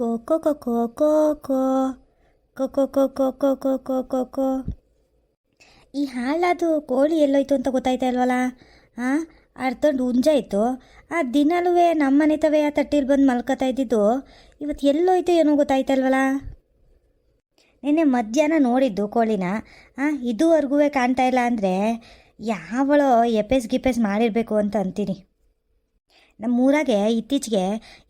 ಕೋ ಈ ಹಾಲಾದು ಕೋಳಿ ಎಲ್ಲೋಯ್ತು ಅಂತ ಗೊತ್ತಾಯ್ತಾ ಇಲ್ವಲ್ಲ ಹಾಂ ಅರ್ಧಂಡು ಹುಂಜಾಯಿತು ಆ ದಿನಲೂ ನಮ್ಮನೆ ತವೇ ಆ ತಟ್ಟಿಲಿ ಬಂದು ಮಲ್ಕೋತಾ ಇದ್ದಿದ್ದು ಇವತ್ತು ಎಲ್ಲೋಯ್ತು ಏನೋ ಗೊತ್ತಾಯ್ತಾ ಇಲ್ವಲ್ಲ ನಿನ್ನೆ ಮಧ್ಯಾಹ್ನ ನೋಡಿದ್ದು ಕೋಳಿನ ಹಾಂ ಇದುವರೆಗೂ ಕಾಣ್ತಾ ಇಲ್ಲ ಅಂದರೆ ಯಾವಳೋ ಎಪೇಸ್ ಗಿಪೇಸ್ ಮಾಡಿರಬೇಕು ಅಂತ ಅಂತೀನಿ ನಮ್ಮೂರಾಗೆ ಇತ್ತೀಚೆಗೆ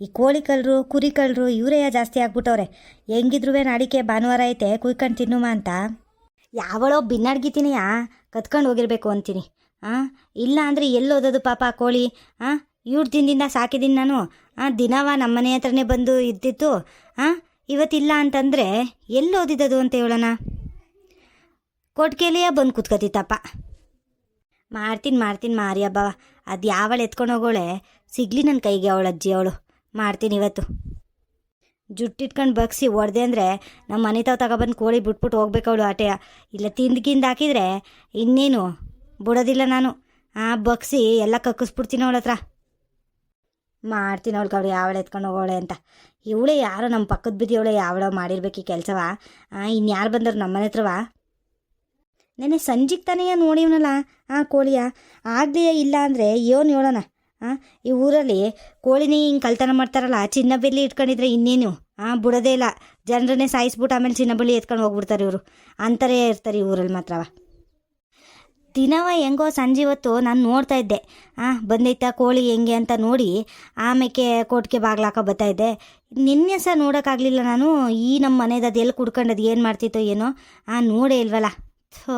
ಈ ಕೋಳಿ ಕಳ್ಳರು ಕುರಿ ಕಳ್ಳರು ಇವರೇ ಜಾಸ್ತಿ ಆಗ್ಬಿಟ್ಟವ್ರೆ. ಹೆಂಗಿದ್ರು ನಾಡಿಕೆ ಭಾನುವಾರ ಐತೆ, ಕುಯ್ಕೊಂಡು ತಿನ್ನುಮ ಅಂತ. ಯಾವಳೋ ಬಿನ್ನಡ್ಗಿತೀನಿಯಾ ಕತ್ಕೊಂಡು ಹೋಗಿರ್ಬೇಕು ಅಂತೀನಿ. ಹಾಂ ಇಲ್ಲ ಅಂದರೆ ಎಲ್ಲೋದದು ಪಾಪ ಆ ಕೋಳಿ? ಹಾಂ ಇವ್ರ ದಿನದಿಂದ ಸಾಕಿದ್ದೀನಿ ನಾನು. ಹಾಂ ದಿನವ ನಮ್ಮ ಮನೆ ಹತ್ರನೇ ಬಂದು ಇದ್ದಿತ್ತು ಹಾಂ ಇವತ್ತಿಲ್ಲ ಅಂತಂದರೆ ಎಲ್ಲಿ ಓದಿದ್ದದು ಅಂತ ಹೇಳೋಣ? ಕೊಟ್ಕೆಲೆಯ ಬಂದು ಕುತ್ಕೋತಿತ್ತಪ್ಪ. ಮಾಡ್ತೀನಿ ಮಾಡ್ತೀನಿ ಮಾರಿ ಹಬ್ಬ ಅದು ಯಾವಳು ಎತ್ಕೊಂಡು ಹೋಗೋಳೆ? ಸಿಗ್ಲಿ ನನ್ನ ಕೈಗೆ ಅವಳು ಅಜ್ಜಿ ಅವಳು. ಮಾಡ್ತೀನಿ ಇವತ್ತು. ಜುಟ್ಟಿಟ್ಕೊಂಡು ಬಗ್ಸಿ ಹೊಡೆದೆ ಅಂದರೆ ನಮ್ಮ ಮನೆ ತಾವು ತಗೊಬಂದು ಕೋಳಿ ಬಿಟ್ಬಿಟ್ಟು ಹೋಗ್ಬೇಕು ಅವಳು ಆಟೆಯ. ಇಲ್ಲ ತಿಂದ್ಗಿಂದ ಹಾಕಿದರೆ ಇನ್ನೇನು? ಬಿಡೋದಿಲ್ಲ ನಾನು. ಆ, ಬಗ್ಸಿ ಎಲ್ಲ ಕಕ್ಕಿಸ್ಬಿಡ್ತೀನಿ ಅವಳ ಹತ್ರ. ಮಾಡ್ತೀನಿ ಅವಳಿಗೆ ಅವಳು ಯಾವಳೆ ಎತ್ಕೊಂಡು ಹೋಗೋಳೆ ಅಂತ. ಇವಳೆ ಯಾರೋ ನಮ್ಮ ಪಕ್ಕದ ಬಿದ್ದಿಯವಳೆ ಯಾವಳೋ ಮಾಡಿರ್ಬೇಕು ಈ ಕೆಲಸವ? ಇನ್ಯಾರು ಬಂದರು ನಮ್ಮ ಮನೆ ಹತ್ರವಾ? ನೆನೆ ಸಂಜಿಗೆ ತಾನೇ ನೋಡಿವನಲ್ಲ ಆ ಕೋಳಿಯ. ಆಗಲಿ ಇಲ್ಲ ಅಂದರೆ ಏನು ಹೇಳೋಣ. ಹಾಂ ಈ ಊರಲ್ಲಿ ಕೋಳಿನೇ ಹಿಂಗೆ ಕಳ್ತನ ಮಾಡ್ತಾರಲ್ಲ, ಚಿನ್ನ ಬೆಳ್ಳಿ ಇಟ್ಕೊಂಡಿದ್ರೆ ಇನ್ನೇನು? ಹಾಂ ಬಿಡೋದೇ ಇಲ್ಲ. ಜನರನ್ನೇ ಸಾಯಿಸ್ಬಿಟ್ಟು ಆಮೇಲೆ ಚಿನ್ನ ಬೆಳ್ಳಿ ಎತ್ಕೊಂಡು ಹೋಗ್ಬಿಡ್ತಾರೆ ಇವರು. ಅಂತಾರೇ ಇರ್ತಾರೆ ಈ ಊರಲ್ಲಿ ಮಾತ್ರವ ದಿನವ ಹೆಂಗೋ ಸಂಜೆ ಹೊತ್ತು ನಾನು ನೋಡ್ತಾ ಇದ್ದೆ. ಹಾಂ ಬಂದೈತಾ ಕೋಳಿ ಹೆಂಗೆ ಅಂತ ನೋಡಿ ಆಮೇಲೆ ಕೋಟ್ಗೆ ಬಾಗ್ಲಾಕ ಬರ್ತಾ ಇದ್ದೆ. ನಿನ್ನೆ ಸಹ ನೋಡೋಕ್ಕಾಗಲಿಲ್ಲ ನಾನು. ಈ ನಮ್ಮ ಮನೆದು ಅದು ಎಲ್ಲಿ ಕುಡ್ಕೊಂಡದು ಏನು ಮಾಡ್ತಿತ್ತೋ ಏನೋ. ಆ, ನೋಡೇ ಇಲ್ವಲ್ಲ. ಥೋ.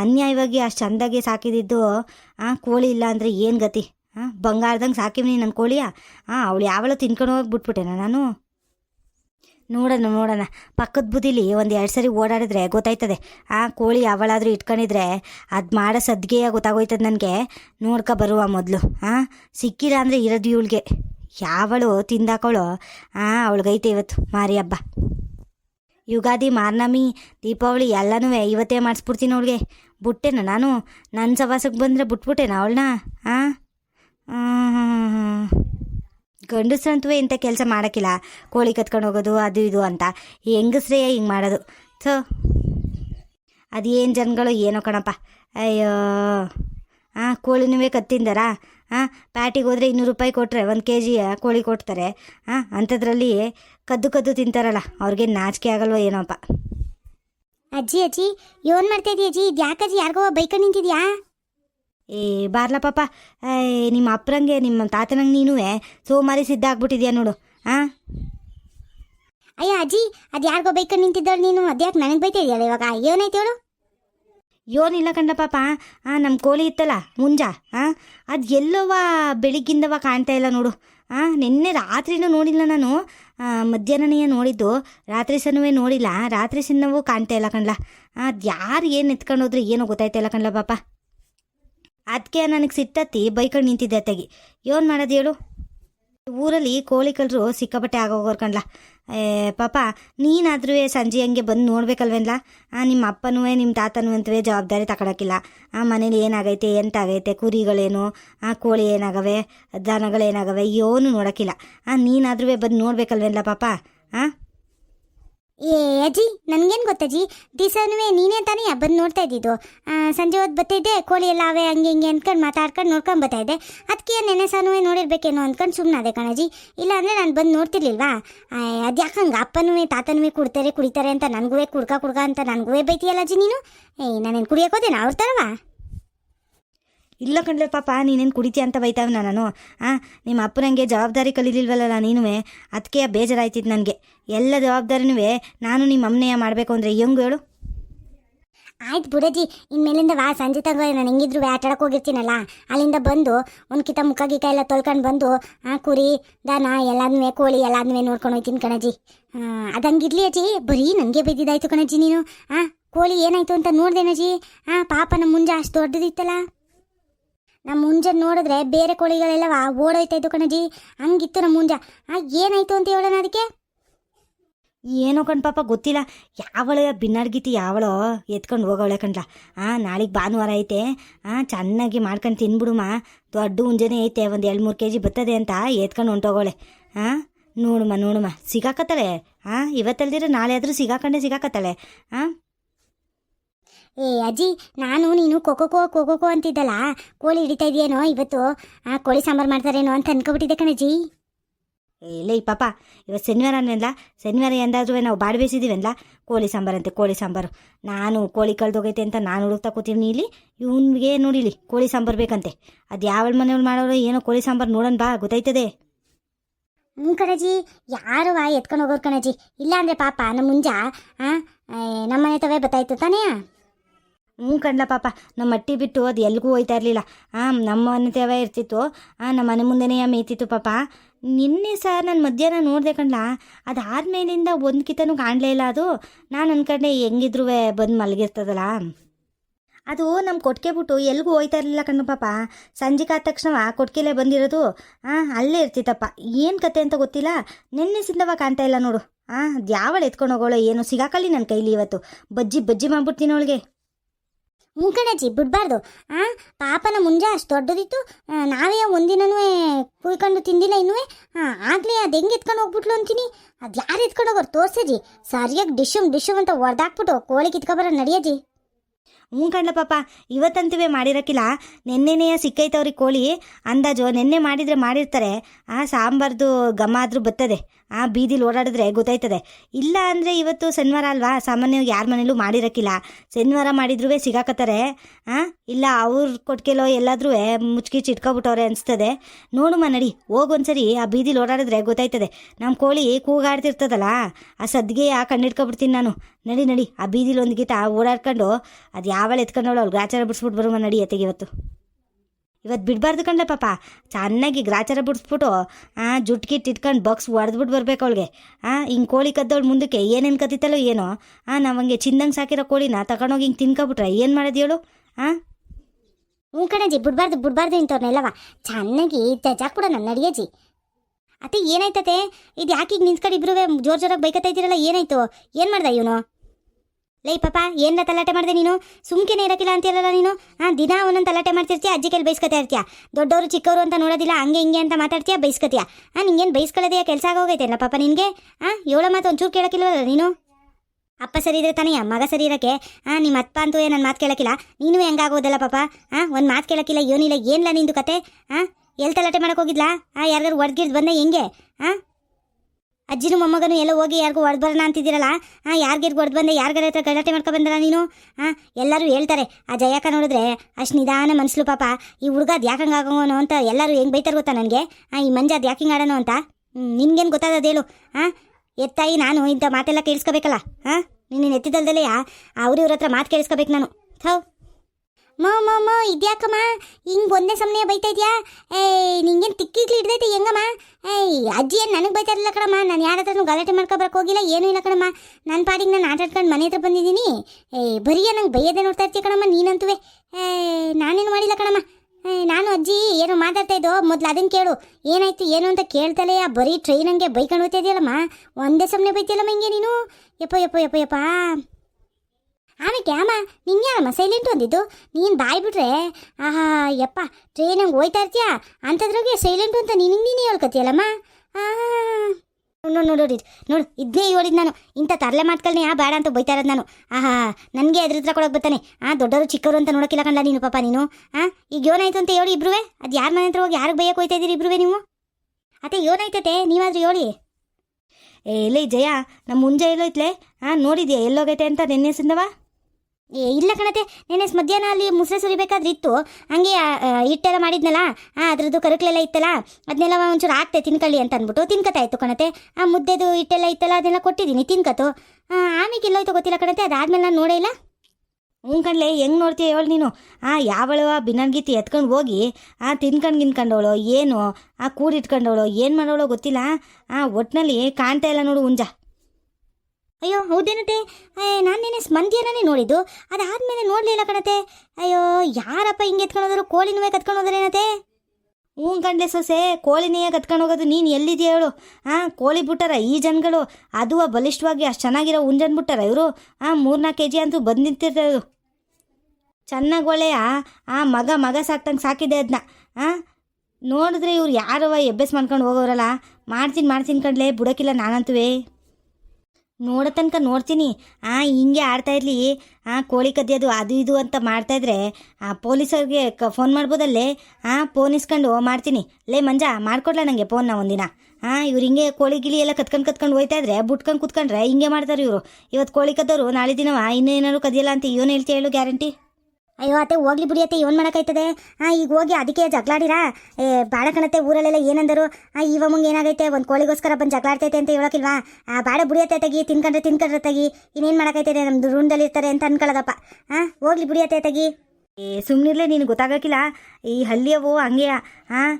ಅನ್ಯಾಯವಾಗಿ ಅಷ್ಟು ಚಂದಾಗಿ ಸಾಕಿದಿದ್ದು, ಆ, ಕೋಳಿ ಇಲ್ಲ ಅಂದರೆ ಏನು ಗತಿ? ಹಾಂ ಬಂಗಾರದಂಗೆ ಸಾಕಿವ್ನಿ ನನ್ನ ಕೋಳಿಯ? ಹಾಂ ಅವಳು ಯಾವಳು ತಿನ್ಕೊಂಡು ಹೋಗಿ ಬಿಟ್ಬಿಟ್ಟೆನ ನಾನು. ನೋಡೋಣ ನೋಡೋಣ. ಪಕ್ಕದ ಬುದಿಲಿ ಒಂದು ಎರಡು ಸರಿ ಓಡಾಡಿದ್ರೆ ಗೊತ್ತಾಯ್ತದೆ. ಆ, ಕೋಳಿ ಯಾವಳಾದ್ರೂ ಇಟ್ಕೊಂಡಿದ್ರೆ ಅದು ಮಾಡೋ ಸದ್ಗೆಯ ಗೊತ್ತಾಗೋಯ್ತದೆ ನನಗೆ. ನೋಡ್ಕೊ ಬರುವ ಮೊದಲು. ಹಾಂ ಸಿಕ್ಕಿಲ್ಲ ಅಂದರೆ ಇರೋದು ಇವಳಿಗೆ. ಯಾವಳು ತಿಂದಾಕೊಳ್ಳೋ ಹಾಂ ಅವಳಿಗೈತೆ ಇವತ್ತು. ಮಾರಿ ಹಬ್ಬ. ಯುಗಾದಿ, ಮಾರ್ನಮಿ, ದೀಪಾವಳಿ ಎಲ್ಲನೂ ಇವತ್ತೇ ಮಾಡಿಸ್ಬಿಡ್ತೀನಿ ಅವಳಿಗೆ. ಬಿಟ್ಟೆನ ನಾನು? ನನ್ನ ಸವಾಸಕ್ಕೆ ಬಂದರೆ ಬಿಟ್ಬಿಟ್ಟೆನ ಅವಳನ್ನ ಹಾಂ ಗಂಡಸ್ರಂತೂ ಇಂಥ ಕೆಲಸ ಮಾಡೋಕ್ಕಿಲ್ಲ. ಕೋಳಿ ಕತ್ಕೊಂಡು ಹೋಗೋದು, ಅದು ಇದು ಅಂತ. ಹೆಂಗಸ್ರೇ ಹಿಂಗೆ ಮಾಡೋದು. ಅದು ಅದೇನು ಜನಗಳು, ಏನೋ ಕಣಪ್ಪ. ಅಯ್ಯೋ. ಹಾಂ ಕೋಳಿನೂ ಕತ್ತಿಂದರಾ? ಹಾಂ ಪ್ಯಾಟಿಗೆ ಹೋದರೆ ಇನ್ನೂರು ರೂಪಾಯಿ ಕೊಟ್ಟರೆ ಒಂದು ಕೆ ಜಿ ಕೋಳಿ ಕೊಡ್ತಾರೆ. ಹಾಂ ಅಂಥದ್ರಲ್ಲಿ ಕದ್ದು ಕದ್ದು ತಿಂತಾರಲ್ಲ ಅವ್ರಿಗೆ ನಾಚಿಕೆ ಆಗಲ್ವ ಏನೋಪ್ಪ ಅಜ್ಜಿ ಅಜ್ಜಿ ಏನು ಮಾಡ್ತಾ ಇದೀಯ ಅಜ್ಜಿ? ಇದು ಯಾಕಜ್ಜಿ ಯಾರಿಗೋ ಬೈಕ ನಿಂತಿದ್ಯಾ? ಏ ಬಾರ್ಲ ಪಾಪ. ನಿಮ್ಮ ಅಪ್ಪರಂಗೆ ನಿಮ್ಮ ತಾತನಂಗೆ ನೀನು ಸೋಮಾರಿ ಸಿದ್ಧ ಆಗ್ಬಿಟ್ಟಿದ್ಯಾ ನೋಡು ಹಾಂ ಅಯ್ಯ ಅಜ್ಜಿ ಅದು ಯಾರಿಗೋ ಬೈಕೊಂಡು ನಿಂತಿದ್ದವಳು ನೀನು? ಅದ್ಯಾಕೆ ನನಗೆ ಬೈತಾ ಇದೆಯಲ್ಲ ಇವಾಗ? ಏನಾಯ್ತು ಹೇಳು? ಯೋನಿಲ್ಲ ಕಂಡ ಪಾಪ ನಮ್ಮ ಕೋಳಿ ಇತ್ತಲ್ಲ, ಮುಂಜಾ ಹಾಂ ಅದು ಎಲ್ಲವ ಬೆಳಿಗ್ಗಿಂದವ ಕಾಣ್ತಾ ಇಲ್ಲ ನೋಡು. ಹಾಂ ನಿನ್ನೆ ರಾತ್ರಿನೂ ನೋಡಿಲ್ಲ ನಾನು. ಮಧ್ಯಾಹ್ನನೇ ನೋಡಿದ್ದು. ರಾತ್ರಿ ಸನವೇ ನೋಡಿಲ್ಲ. ರಾತ್ರಿ ಸನ್ನವೂ ಕಾಣ್ತಾ ಇಲ್ಲ ಕಣ್ಲ. ಅದು ಯಾರು ಏನು ಎತ್ಕೊಂಡು ಹೋದ್ರೆ ಏನೋ ಗೊತ್ತಾಯ್ತಾ ಇಲ್ಲ ಕಣ್ಲ ಪಾಪ. ಅದಕ್ಕೆ ನನಗೆ ಸಿಟ್ಟತ್ತಿ, ಬೈಕೊಂಡು ನಿಂತಿದ್ದೆ ಅತ್ತೆಗೆ. ಏನು ಮಾಡೋದು ಹೇಳು? ಊರಲ್ಲಿ ಕೋಳಿ ಕಲ್ಲರು ಸಿಕ್ಕಾಪಟ್ಟೆ ಆಗೋಗೋರ್ ಕಣ್ಲ. ಏ, ಪಾಪ, ನೀನಾದ್ರೂ ಸಂಜೆ ಹಂಗೆ ಬಂದು ನೋಡ್ಬೇಕಲ್ವೇನ್ಲ? ಆ, ನಿಮ್ಮ ಅಪ್ಪನೂ ನಿಮ್ಮ ತಾತನೂ ಅಂತವೇ ಜವಾಬ್ದಾರಿ ತಗೊಳಕ್ಕಿಲ್ಲ ಆ, ಮನೇಲಿ ಏನಾಗೈತೆ, ಎಂತಾಗೈತೆ, ಕುರಿಗಳೇನು, ಆ, ಕೋಳಿ ಏನಾಗವೆ, ದನಗಳೇನಾಗವೆ ಏನು ನೋಡೋಕ್ಕಿಲ್ಲ ಆ, ನೀನಾದ್ರೂ ಬಂದು ನೋಡ್ಬೇಕಲ್ವೇನ್ಲ ಪಾಪ? ಹಾಂ ಏ, ಅಜ್ಜಿ, ನನ್ಗೇನು ಗೊತ್ತಜ್ಜಿ ದಿವಸನೂ ನೀನೇ ತಾನೇ ಬಂದು ನೋಡ್ತಾ ಇದ್ದಿದ್ದು. ಸಂಜೆ ಹೊತ್ತು ಬರ್ತಿದ್ದೆ, ಕೋಳಿ ಎಲ್ಲ ಅವೇ ಹಂಗೆ ಹಿಂಗೆ ಅಂದ್ಕೊಂಡು ಮಾತಾಡ್ಕೊಂಡು ನೋಡ್ಕೊಂಡು ಬರ್ತಾ ಇದ್ದೆ. ಅದಕ್ಕೆ ನೆನೆ ಸಾನುವೆ ನೋಡಿರ್ಬೇಕೇನೋ ಅಂದ್ಕೊಂಡು ಸುಮ್ಮನಾದೆ ಕಣಜ್ಜಿ. ಇಲ್ಲ ಅಂದರೆ ನಾನು ಬಂದು ನೋಡ್ತಿರ್ಲಿಲ್ವಾ? ಅದು ಯಾಕೆ ಹಂಗೆ ಅಪ್ಪನೂ ತಾತನೂ ಕುಡ್ತಾರೆ, ಕುಡಿತಾರೆ ಅಂತ ನನಗೂ ಕುಡ್ಕ ಕುಡ್ಕ ಅಂತ ನನಗೂ ಬೈತೀಯಲ್ಲ ಅಜ್ಜಿ ನೀನು? ಏಯ್ ನಾನೇನು ಕುಡಿಯೋಕೋದೇನ ಅವ್ರ ಥರವಾ ಇಲ್ಲ ಕಣ್ಲೆ ಪಾಪ, ನೀನೇನು ಕುಡಿತೀಯ ಅಂತ ಬೈತಾವ ನಾನು. ಆ, ನಿಮ್ಮ ಅಪ್ಪನಂಗೆ ಜವಾಬ್ದಾರಿ ಕಲೀಲಿಲ್ವಲ್ಲ ನೀನುವೆ? ಅದಕ್ಕೆ ಬೇಜಾರಾಯ್ತಿತ್ತು ನನಗೆ. ಎಲ್ಲ ಜವಾಬ್ದಾರಿನೂ ನಾನು ನಿಮ್ಮ ಅಮ್ಮನೆಯ ಮಾಡಬೇಕು ಅಂದರೆ ಹೆಂಗೆ ಹೇಳು? ಆಯ್ತು ಬುಡಜಿ ಇನ್ಮೇಲಿಂದ ವಾ, ಸಂಜೆ ತಗೋ ನಾನು ಹೆಂಗಿದ್ರು ಆಟ ಆಡಕ್ಕೆ ಹೋಗಿರ್ತೀನಲ್ಲ. ಅಲ್ಲಿಂದ ಬಂದು, ಒಂದು ಕಿತ ಮುಖ ಗೀಕ ಎಲ್ಲ ತೊಳ್ಕೊಂಡು ಬಂದು, ಆ, ಕುರಿ, ದನ ಎಲ್ಲಾದ್ಮೇ ಕೋಳಿ ಎಲ್ಲಾದ್ಮೇ ನೋಡ್ಕೊಂಡು ಹೋಯ್ತೀನಿ ಕಣಜ್ಜಿ. ಅದಂಗಿರ್ಲಿ ಅಜ್ಜಿ, ಬರೀ ನನಗೆ ಬೈದಿದ್ದಾಯ್ತು ಕಣಜ್ಜಿ ನೀನು. ಆ, ಕೋಳಿ ಏನಾಯ್ತು ಅಂತ ನೋಡ್ದೇನಜ್ಜಿ ಆ ಪಾಪ ನಮ್ಮ ಮುಂಜೆ ಅಷ್ಟು ದೊಡ್ಡದಿತ್ತಲ್ಲ. ನಮ್ಮ ಮುಂಜ ನೋಡಿದ್ರೆ ಬೇರೆ ಕೋಳಿಗಳೆಲ್ಲವ ಓಡೋಯ್ತಾ ಇದ್ದು ಕಣಜಿ. ಹಂಗಿತ್ತು ನಮ್ಮ ಮುಂಜ. ಆ, ಏನಾಯ್ತು ಅಂತ ಹೇಳೋಣ ಅದಕ್ಕೆ? ಏನೋ ಕಣ್ ಪಾಪ ಗೊತ್ತಿಲ್ಲ. ಯಾವಳ ಬಿನ್ನಡ್ಗಿತಿ ಯಾವಳೋ ಎತ್ಕೊಂಡು ಹೋಗವಳೆ ಕಣ್ಲ. ಆ, ನಾಳೆಗೆ ಭಾನುವಾರ ಐತೆ. ಆ, ಚೆನ್ನಾಗಿ ಮಾಡ್ಕೊಂಡು ತಿನ್ಬಿಡುಮ. ದೊಡ್ಡ ಮುಂಜಾನೆ ಐತೆ, ಒಂದು ಎರಡು ಮೂರು ಕೆ ಜಿ ಬರ್ತದೆ ಅಂತ ಎತ್ಕೊಂಡು ಹೊಂಟೋಗವಳೆ. ಹಾಂ ನೋಡುಮ ನೋಡುಮ. ಸಿಗಾಕತ್ತಾಳೆ? ಹಾಂ ಇವತ್ತಲ್ದಿರ ನಾಳೆ ಆದರೂ ಸಿಗಾಕಂಡೆ ಸಿಗಾಕತ್ತಾಳೆ. ಹಾಂ ಏ ಅಜ್ಜಿ ನಾನು ನೀನು ಕೊಕೊಕೋ ಕೊಕೊಕೋ ಅಂತಿದ್ದಲ್ಲ ಕೋಳಿ ಹಿಡಿತಾ ಇದೆಯೇನೋ ಇವತ್ತು? ಆ ಕೋಳಿ ಸಾಂಬಾರು ಮಾಡ್ತಾರೇನೋ ಅಂತ ಅನ್ಕೊಬಿಟ್ಟಿದ್ದೆ ಕಣಜ್ಜಿ. ಇಲ್ಲ ಈ ಪಾಪ ಇವತ್ತು ಶನಿವಾರ ಅನ್ವಲ್ಲ ಶನಿವಾರ ಎಂದಾದ್ರೂ ನಾವು ಬಾಡಿ ಬೇಯಿಸಿದ್ದೀವಲ್ಲ ಕೋಳಿ ಸಾಂಬಾರಂತೆ ಕೋಳಿ ಸಾಂಬಾರು. ನಾನು ಕೋಳಿ ಕಳೆದೋಗೈತೆ ಅಂತ ನಾನು ಹುಡುಕ್ತಾ ಕೂತೀನಿ ಇಲ್ಲಿ ಇವನಿಗೆ ನೋಡಿಲಿ ಕೋಳಿ ಸಾಂಬಾರು ಬೇಕಂತೆ. ಅದು ಯಾವಳ ಮನೆಯವ್ರು ಮಾಡೋರು ಏನೋ ಕೋಳಿ ಸಾಂಬಾರು ನೋಡೋಣ ಬಾ ಗೊತ್ತಾಯ್ತದೆ. ಹ್ಞೂ ಕಣಜ್ಜಿ ಯಾರು ವಾ ಎತ್ಕೊಂಡು ಹೋಗೋರು ಕಣಜಿ ಇಲ್ಲ ಅಂದರೆ ಪಾಪ ನಮ್ಮ ಮುಂಜಾ ಏ, ನಮ್ಮನೆ ತವೇ ಬತ್ತಾಯ್ತು ತಾನೇ? ಹ್ಞೂ ಕಣ್ಲ ಪಾಪ ನಮ್ಮ ಅಟ್ಟಿ ಬಿಟ್ಟು ಅದು ಎಲ್ಗೂ ಹೋಯ್ತಾ ಇರಲಿಲ್ಲ. ಹಾಂ ನಮ್ಮ ಅನ್ನತೇವ ತೇವ ಇರ್ತಿತ್ತು. ಹಾಂ ನಮ್ಮ ಮನೆ ಮುಂದೆನೇ ಮೇಯ್ತಿತ್ತು ಪಾಪ. ನಿನ್ನೆ ಸರ್ ನಾನು ಮಧ್ಯಾಹ್ನ ನೋಡಿದೆ ಕಣ್ಲ ಅದಾದ್ಮೇಲಿಂದ ಒಂದು ಕಿತನೂ ಕಾಣಲೇ ಇಲ್ಲ ಅದು. ನಾನು ಅನ್ಕಂಡೆ ಹೆಂಗಿದ್ರು ಬಂದು ಮಲಗಿರ್ತದಲ್ಲ. ಅದು ನಮ್ಮ ಕೊಟ್ಕೆ ಬಿಟ್ಟು ಎಲ್ಗೂ ಹೋಯ್ತಾ ಇರಲಿಲ್ಲ ಕಣ್ಣು ಪಾಪ. ಸಂಜೆಗೆ ಆದ ತಕ್ಷಣ ಕೊಟ್ಟಿಗೆಲೇ ಬಂದಿರೋದು. ಹಾಂ ಅಲ್ಲೇ ಇರ್ತಿತ್ತಪ್ಪ. ಏನು ಕತೆ ಅಂತ ಗೊತ್ತಿಲ್ಲ. ನಿನ್ನೆ ಸಿಂದವ ಕಾಣ್ತಾ ಇಲ್ಲ ನೋಡು. ಹಾಂ ಅದು ಯಾವಳು ಎತ್ಕೊಂಡು ಹೋಗೋಳು, ಏನು ಸಿಗಾಕಲ್ಲಿ ನನ್ನ ಕೈಲಿ ಇವತ್ತು. ಬಜ್ಜಿ ಬಜ್ಜಿ ಮಾಡ್ಬಿಡ್ತೀನಿ ಅವಳಿಗೆ. ಹ್ಞೂ ಕಣಜ್ಜಿ ಬಿಡಬಾರ್ದು. ಆ, ಪಾಪನ ಮುಂಜ ಅಷ್ಟು ದೊಡ್ಡದಿತ್ತು. ನಾವೇ ಒಂದಿನೂ ಕುಯ್ಕೊಂಡು ತಿಂದಿಲ್ಲ ಇನ್ನೂ ಆಗಲೇ ಅದು ಹೆಂಗೆ ಎತ್ಕೊಂಡು ಹೋಗ್ಬಿಟ್ಲು ಅಂತೀನಿ. ಅದು ಯಾರು ಎತ್ಕೊಂಡು ಹೋಗೋರು? ತೋರ್ಸಜ್ಜಿ. ಸರಿಯಾಗಿ ಡಿಶಮ್ ಡಿಶಮ್ ಅಂತ ಹೊಡೆದಾಕ್ಬಿಟ್ಟು ಕೋಳಿ ಕಿತ್ಕೊಬರೋ ನಡಿಯಜಿ ಹ್ಞೂ ಕಣ್ಲ ಪಾಪ, ಇವತ್ತಂತವೇ ಮಾಡಿರೋಕ್ಕಿಲ್ಲ ನೆನ್ನೆನೇ ಸಿಕ್ಕೈತವ್ರಿಗೆ ಕೋಳಿ. ಅಂದಾಜು, ನೆನ್ನೆ ಮಾಡಿದರೆ ಮಾಡಿರ್ತಾರೆ. ಆ ಸಾಂಬಾರ್ದು ಘಮ ಆದರೂ ಬರ್ತದೆ ಆ ಬೀದಿಲಿ ಓಡಾಡಿದ್ರೆ ಗೊತ್ತಾಯ್ತದೆ. ಇಲ್ಲ ಅಂದರೆ ಇವತ್ತು ಶನಿವಾರ ಅಲ್ವಾ? ಸಾಮಾನ್ಯವಾಗಿ ಯಾರ ಮನೇಲೂ ಮಾಡಿರೋಕ್ಕಿಲ್ಲ. ಶನಿವಾರ ಮಾಡಿದ್ರೂ ಸಿಗಾಕತ್ತಾರೆ. ಹಾಂ ಇಲ್ಲ, ಅವ್ರ ಕೊಟ್ಕೆಲೋ ಎಲ್ಲಾದ್ರೂ ಮುಚ್ಚಿಚ್ಚಿ ಇಟ್ಕೊಬಿಟ್ಟವ್ರೆ ಅನಿಸ್ತದೆ. ನೋಡುಮ ನಡಿ, ಹೋಗೊಂದ್ಸರಿ ಆ ಬೀದಿಲಿ ಓಡಾಡಿದ್ರೆ ಗೊತ್ತಾಯ್ತದೆ. ನಮ್ಮ ಕೋಳಿ ಕೂಗಾಡ್ತಿರ್ತದಲ್ಲ, ಆ ಸದ್ಗೆ ಆ ನಾನು. ನಡಿ ನಡಿ, ಆ ಬೀದಿಲಿ ಒಂದು ಗೀತ ಓಡಾಡ್ಕೊಂಡು ಅದು ಯಾವಳ ಎತ್ಕೊಂಡವಳು ಅವ್ಳು ಗ್ರಾಚಾರ ಬಿಡಿಸ್ಬಿಟ್ಟು ಬರುವ ನಡಿ ಎತ್ತಿಗೆ ಇವತ್ತು. ಇವತ್ತು ಬಿಡಬಾರ್ದು ಕಣ್ಲೆ ಪಾಪ. ಚೆನ್ನಾಗಿ ಗ್ರಾಚಾರ ಬಿಡಿಸ್ಬಿಟ್ಟು ಹಾಂ ಜುಟ್ಕಿಟ್ಟು ಇಟ್ಕೊಂಡು ಬಗ್ಸ್ ಹೊಡೆದ್ಬಿಟ್ಟು ಬರ್ಬೇಕು ಅವಳಿಗೆ. ಆ, ಹಿಂಗೆ ಕೋಳಿ ಕದ್ದವಳು ಮುಂದಕ್ಕೆ ಏನೇನು ಕತ್ತಿತ್ತಲ್ಲೋ ಏನೋ. ಆ, ನಾವು ಹಂಗೆ ಚಿಂದಂಗೆ ಸಾಕಿರೋ ಕೋಳಿನ ತಗೊಂಡೋಗಿ ಹಿಂಗೆ ತಿನ್ಕೊಬಿಟ್ರೆ ಏನು ಮಾಡೋದು ಹೇಳು? ಆ? ಹ್ಞೂ ಕಣಜ್ಜಿ ಬಿಡಬಾರ್ದು ಬಿಡಬಾರ್ದು ಇಂಥವ್ರನ್ನೆಲ್ಲವ ಚೆನ್ನಾಗಿ ಕೂಡ ನನ್ನ ನಡಿಯಜ್ಜಿ. ಅತ್ತೆ ಏನಾಯ್ತತೆ ಇದು ಯಾಕೆ ಈಗ ನಿಂತ್ಕೊಂಡು ಇಬ್ರು ಜೋರು ಜೋರಾಗಿ ಬೈಕತ್ತಾ ಇದ್ದೀರಲ್ಲ, ಏನಾಯ್ತು? ಏನು ಮಾಡ್ದ ಇವನು? ಲೈ ಪಾಪ ಏನ ತಲಾಟೆ ಮಾಡಿದೆ ನೀನು? ಸುಮ್ಕೆನೇ ಇರಕ್ಕಿಲ್ಲ ಅಂತೀರಲ್ಲ ನೀನು? ಹಾಂ ದಿನ ಒಂದೊಂದು ತಲಾಟೆ ಮಾಡ್ತಿರ್ತೀಯ ಅಜ್ಜಿ ಕೈಲಿ ಬೈಸ್ಕೊತಾ ಇರ್ತೀಯ? ದೊಡ್ಡವರು ಚಿಕ್ಕವರು ಅಂತ ನೋಡೋದಿಲ್ಲ, ಹಂಗೆ ಹಿಂಗೆ ಅಂತ ಮಾತಾಡ್ತೀಯ, ಬೈಸ್ಕೊತೀಯ? ಹಾಂ ನಿಂಗೇನು ಬೈಸ್ಕೊಳ್ಳೋದೇ ಕೆಲಸ ಆಗೋಗೈತೇನಲ್ಲ ಪಾಪ ನಿನಗೆ? ಹಾಂ ಏಳೋ ಮಾತು ಒಂಚೂರು ಕೇಳೋಕ್ಕಿಲ್ವಲ್ಲ ನೀನು? ಅಪ್ಪ ಸರಿ ಇದ್ರೆ ತಾನೇ ಮಗ ಸರಿ ಇರಕ್ಕೆ? ಹಾಂ ನಿಮ್ಮ ಅಪ್ಪ ಅಂತೂ ನನ್ನ ಮಾತು ಕೇಳೋಕ್ಕಿಲ್ಲ. ನೀನು ಹೆಂಗಾಗೋದಲ್ಲ ಪಾಪ? ಹಾಂ ಒಂದು ಮಾತು ಕೇಳೋಕ್ಕಿಲ್ಲ, ಏನಿಲ್ಲ ಏನಿಲ್ಲ ನಿಂದು ಕತೆ? ಹಾಂ ಎಲ್ಲಿ ತಲಾಟೆ ಮಾಡೋಕ್ಕೋಗಿದ್ಲಾ ಹಾಂ ಯಾರಿಗಾರು ಒಡ್ಗಿರ್ದು ಬಂದೆ ಹೆಂಗೆ? ಹಾಂ ಅಜ್ಜಿನೂ ಮೊಮ್ಮಗನು ಎಲ್ಲ ಹೋಗಿ ಯಾರಿಗೂ ಹೊಡೆದು ಬರೋಣ ಅಂತಿದ್ದೀರಲ್ಲ? ಹಾಂ ಯಾರಿಗೆ ಹೊಡೆದು ಬಂದೆ? ಯಾರಿಗಾರ ಹತ್ರ ಗಲಾಟೆ ಮಾಡ್ಕೊ ಬಂದಲ್ಲ ನೀನು? ಹಾಂ ಎಲ್ಲರೂ ಹೇಳ್ತಾರೆ, ಆ ಜಯಕ ನೋಡಿದ್ರೆ ಅಷ್ಟು ನಿಧಾನ ಮನಸ್ಲು ಪಾಪ, ಈ ಹುಡುಗ ಅದು ಯಾಕಂಗೆ ಆಗೋನು ಅಂತ ಎಲ್ಲರೂ ಹೆಂಗೆ ಬೈತಾರೆ ಗೊತ್ತಾ ನನಗೆ? ಹಾಂ ಈ ಮಂಜ ಅದು ಯಾಕೆ ಹಿಂಗೆ ಆಡೋನು ಅಂತ ನಿನ್ಗೇನು ಗೊತ್ತಾದದು ಹೇಳು. ಹಾಂ ಎತ್ತಾಯಿ ನಾನು ಇಂಥ ಮಾತೆಲ್ಲ ಕೇಳಿಸ್ಕೋಬೇಕಲ್ಲ? ಹಾಂ ನಿನ್ನ ಎತ್ತಿದಲ್ದಲ್ಲೇ ಅವ್ರ ಇವ್ರ ಹತ್ರ ಮಾತು ಕೇಳಿಸ್ಕೋಬೇಕು ನಾನು. ಥೌ. ಮೋ ಮೋ ಇದ್ಯಾಕಮ್ಮ? ಹಿಂಗೆ ಒಂದೇ ಸಮನೆ ಬೈತಾ ಇದೆಯಾ? ಏಯ್, ನಿಂಗೇನು ತಿಕ್ಕಿಗ್ಲಿ ಹಿಡ್ದೈತೆ ಹೆಂಗಮ್ಮ? ಏಯ್, ಅಜ್ಜಿ ಏನು ನನಗೆ ಬೈತಾ ಕಣಮ್ಮ? ನಾನು ಯಾರ ಹತ್ರನೂ ಗಲಾಟೆ ಮಾಡ್ಕೊಬರಕ್ಕೆ ಹೋಗಿಲ್ಲ, ಏನೂ ಇಲ್ಲ ಕಣಮ್ಮ. ನನ್ನ ಪಾಡಿಗೆ ನಾನು ಆಟಾಡ್ಕೊಂಡು ಮನೆ ಹತ್ರ ಬಂದಿದ್ದೀನಿ. ಏಯ್, ಬರೀ ನಂಗೆ ಬೈಯದೆ ನೋಡ್ತಾ ಇರ್ತೀಯ ಕಣಮ್ಮ ನೀನಂತುವೆ. ಏಯ್, ನಾನೇನು ಮಾಡಿಲ್ಲ ಕಣಮ್ಮ. ನಾನು ಅಜ್ಜಿ ಏನು ಮಾತಾಡ್ತಾ ಇದ್ದೋ, ಮೊದ್ಲು ಅದನ್ನು ಕೇಳು. ಏನಾಯ್ತು, ಏನು ಅಂತ ಕೇಳ್ತಲೇ ಬರೀ ಟ್ರೈನ್ ಹಂಗೆ ಬೈಕೊಂಡು ಹೋಗ್ತಾ ಇದೆಯಲ್ಲಮ್ಮ? ಒಂದೇ ಸಮನೆ ಬೈತಿಯಲ್ಲಮ್ಮ ಹಿಂಗೆ ನೀನು? ಯಪ್ಪ ಯಪ್ಪ ಯಪ್ಪ ಯಪ್ಪ. ಆಮೇಲೆ ಅಮ್ಮ ನಿಂಗ್ಯಾನಮ್ಮ ಸೈಲೆಂಟ್ ಒಂದಿದ್ದು ನೀನು ಬಾಯ್ಬಿಟ್ರೆ? ಆಹಾ, ಯಪ್ಪ ಟ್ರೈನ್ ಹಂಗೆ ಹೋಯ್ತಾ ಇರ್ತೀಯ? ಅಂಥದ್ರಾಗೆ ಸೈಲೆಂಟ್ ಅಂತ ನಿನಗೆ ನೀನೇ ಹೇಳ್ಕೊತೀಯಲ್ಲಮ್ಮ? ನೋಡು ನೋಡು, ನೋಡಿ, ನೋಡು ಇದನ್ನೇ ಹೇಳಿದ್ ನಾನು. ಇಂಥ ತರಲೆ ಮಾತುಗಳನ್ನ ಆ ಬೇಡ ಅಂತ ಬೈತಾ ಇರೋದು ನಾನು. ಆಹಾ, ನನಗೆ ಅದ್ರ ಹತ್ರ ಕೊಡೋಕೆ ಬರ್ತಾನೆ. ಆ, ದೊಡ್ಡವರು ಚಿಕ್ಕವರು ಅಂತ ನೋಡೋಕ್ಕಿಲ್ಲ ಕಂಡ ನೀನು ಪಾಪ ನೀನು? ಆ, ಈಗ ಏನಾಯ್ತು ಅಂತ ಹೇಳಿ ಇಬ್ರುವೆ? ಅದು ಯಾರ ಮನೆ ಹತ್ರ ಹೋಗಿ ಯಾರಿಗೆ ಬೈಯಕ್ಕೆ ಹೋಯ್ತಾ ಇದ್ದೀರಿ ಇಬ್ರುವೆ ನೀವು? ಅತ್ತೆ ಏನಾಯ್ತತೆ ನೀವಾದ್ರೂ ಹೇಳಿ. ಏ, ಇಲ್ಲ ಜಯ ನಮ್ಮ ಮುಂಜೆ ಎಲ್ಲೋಯ್ತ್ಲೆ ಹಾಂ ನೋಡಿದ್ಯಾ ಎಲ್ಲೋಗೈತೆ ಅಂತ ನಿನ್ನೆ ಸಿಂದವ ಇಲ್ಲ ಕಣತೆ. ನಿನ್ನೆ ಮಧ್ಯಾಹ್ನ ಅಲ್ಲಿ ಮುಸ್ರೆ ಸುರಿಬೇಕಾದ್ರೆ ಇತ್ತು. ಹಂಗೆ ಹಿಟ್ಟೆಲ್ಲ ಮಾಡಿದ್ನಲ್ಲ? ಹಾಂ ಅದ್ರದ್ದು ಕರಕ್ಲೆಲ್ಲ ಇತ್ತಲ್ಲ? ಅದನ್ನೆಲ್ಲ ಒಂಚೂರು ಹಾಕ್ತೆ, ತಿನ್ಕೊಳ್ಳಿ ಅಂತ ಅಂದ್ಬಿಟ್ಟು ತಿನ್ಕತಾ ಇತ್ತು ಕಣತೆ. ಆ, ಮುದ್ದೆದು ಹಿಟ್ಟೆಲ್ಲ ಇತ್ತಲ್ಲ ಅದನ್ನೆಲ್ಲ ಕೊಟ್ಟಿದ್ದೀನಿ ತಿನ್ಕತು ಆಮೇಲೆ ಎಲ್ಲೋಯ್ತು ಗೊತ್ತಿಲ್ಲ ಕಣತೆ, ಅದಾದ್ಮೇಲೆ ನಾನು ನೋಡೇ ಇಲ್ಲ. ಹ್ಞೂ ಕಣ್ಲೆ, ಹೆಂಗೆ ನೋಡ್ತೀಯ ಹೇಳು ನೀನು. ಆ, ಯಾವಳು ಆ ಬಿನರ್ಗೀತಿ ಎತ್ಕೊಂಡು ಹೋಗಿ, ಆ ತಿನ್ಕೊಂಡು ಗಿನ್ಕೊಂಡವಳು ಏನು? ಆ ಕೂಡಿಟ್ಕೊಂಡವಳು ಏನು ಮಾಡೋಳು ಗೊತ್ತಿಲ್ಲ. ಆ ಒಟ್ಟಿನಲ್ಲಿ ಕಾಣ್ತಾ ಇಲ್ಲ ನೋಡು ಹುಂಜ ಅಯ್ಯೋ ಹೌದೇನತೆ ನಾನು ನೆನೆ ಸ್ಮಂದಿಯನ್ನೇ ನೋಡಿದ್ದು. ಅದಾದ್ಮೇಲೆ ನೋಡಲಿಲ್ಲ ಕಣತೆ ಅಯ್ಯೋ, ಯಾರಪ್ಪ ಹಿಂಗೆ ಎತ್ಕೊಂಡೋದ್ರು ಕೋಳಿನೂ ಕತ್ಕೊಂಡು ಹೋದ್ರೇನತೆ ಹ್ಞೂ ಕಂಡ್ಲೆ ಸೊಸೆ, ಕೋಳಿನೇ ಕತ್ಕೊಂಡು ಹೋಗೋದು? ನೀನು ಎಲ್ಲಿದೆಯಾ ಹೇಳು? ಹಾಂ ಕೋಳಿ ಬಿಟ್ಟಾರ ಈ ಜನಗಳು? ಅದು ಬಲಿಷ್ಠವಾಗಿ ಅಷ್ಟು ಚೆನ್ನಾಗಿರೋ ಉಂಜನ್ ಬಿಟ್ಟಾರ ಇವರು? ಹಾಂ ಮೂರ್ನಾಲ್ಕು ಕೆ ಜಿ ಅಂತೂ ಬಂದು ನಿಂತಿರ್ತದೆ ಚೆನ್ನಾಗಿ ಒಳ್ಳೆಯ ಆ ಮಗ ಮಗ ಸಾಕ್ತಂಗೆ ಸಾಕಿದೆ ಅದನ್ನ ಹಾಂ ನೋಡಿದ್ರೆ ಇವ್ರು ಯಾರವ ಎಬ್ಬೆಸ್ ಮಾಡ್ಕೊಂಡು ಹೋಗೋರಲ್ಲ? ಮಾಡ್ತೀನಿ ಮಾಡ್ತೀನಿ ಕಣ್ಲೆ ಬಿಡೋಕ್ಕಿಲ್ಲ ನಾನಂತುವೆ. ನೋಡೋ ತನಕ ನೋಡ್ತೀನಿ. ಆ, ಹಿಂಗೆ ಆಡ್ತಾ ಇರಲಿ. ಆ, ಕೋಳಿ ಕದ್ಯೋದು ಅದು ಇದು ಅಂತ ಮಾಡ್ತಾಯಿದ್ರೆ ಆ ಪೊಲೀಸರಿಗೆ ಕ ಫೋನ್ ಮಾಡ್ಬೋದಲ್ಲೇ? ಆ ಫೋನ್ ಇಸ್ಕೊಂಡು ಮಾಡ್ತೀನಿ. ಲೇ, ಮಂಜ, ಮಾಡ್ಕೊಡ್ಲ ನನಗೆ ಫೋನ್ನ ಒಂದಿನ? ಹಾಂ ಇವ್ರು ಹಿಂಗೆ ಕೋಳಿ ಗಿಳಿ ಎಲ್ಲ ಕತ್ಕೊಂಡು ಕತ್ಕೊಂಡು ಹೋಯ್ತಾ ಇದ್ರೆ, ಬುಟ್ಕೊಂಡು ಕುತ್ಕೊಂಡ್ರೆ ಹಿಂಗೆ ಮಾಡ್ತಾರೆ ಇವರು. ಇವತ್ತು ಕೋಳಿ ಕದ್ದೋರು, ನಾಳೆ ದಿನವ, ಇನ್ನೇನಾದ್ರು ಕದಿಯಲ್ಲ ಅಂತ ಇವನು ಹೇಳ್ತಿ ಹೇಳು ಗ್ಯಾರಂಟಿ ಅಯ್ಯೋ ಅತ್ತೆ, ಹೋಗ್ಲಿ ಬಿಡಿ ಅತ್ತೆ ಏನು ಮಾಡೋಕ್ಕಾಯ್ತದೆ ಹಾಂ ಈಗ ಹೋಗಿ ಅದಕ್ಕೆ ಜಗಳಾಡಿರಾ ಏ ಬಾಡ ಕಣತ್ತೆ ಊರಲ್ಲೆಲ್ಲ ಏನಂದರು? ಆ, ಇವ ಮುಂಗೆ ಏನಾಗೈತೆ? ಒಂದು ಕೋಳಿಗೋಸ್ಕರ ಬಂದು ಜಗಳಾಡ್ತೈತೆ ಅಂತ ಹೇಳೋಕಿಲ್ವಾ? ಆ, ಬಾಡ ಬುಡಿಯತ್ತೆ ತಗಿ, ತಿನ್ಕೊಂಡ್ರೆ ತಿನ್ಕೊಂಡ್ರೆ ತಗಿ. ಇನ್ನೇನು ಮಾಡೋಕ್ಕೈತದೆ ನಮ್ದು ರೂಮ್ದಲ್ಲಿ ಇರ್ತಾರೆ ಅಂತ ಅನ್ಕೊಳ್ಳೋದಪ್ಪ ಹಾಂ ಹೋಗ್ಲಿ ಬಿಡಿಯತ್ತೆ ತಗಿ. ಏ ಸುಮ್ಮನಿರ್ಲೆ ನೀನು ಗೊತ್ತಾಗಕ್ಕಿಲ್ಲ ಈ ಹಳ್ಳಿಯವು ಹಂಗೆಯ ಹಾಂ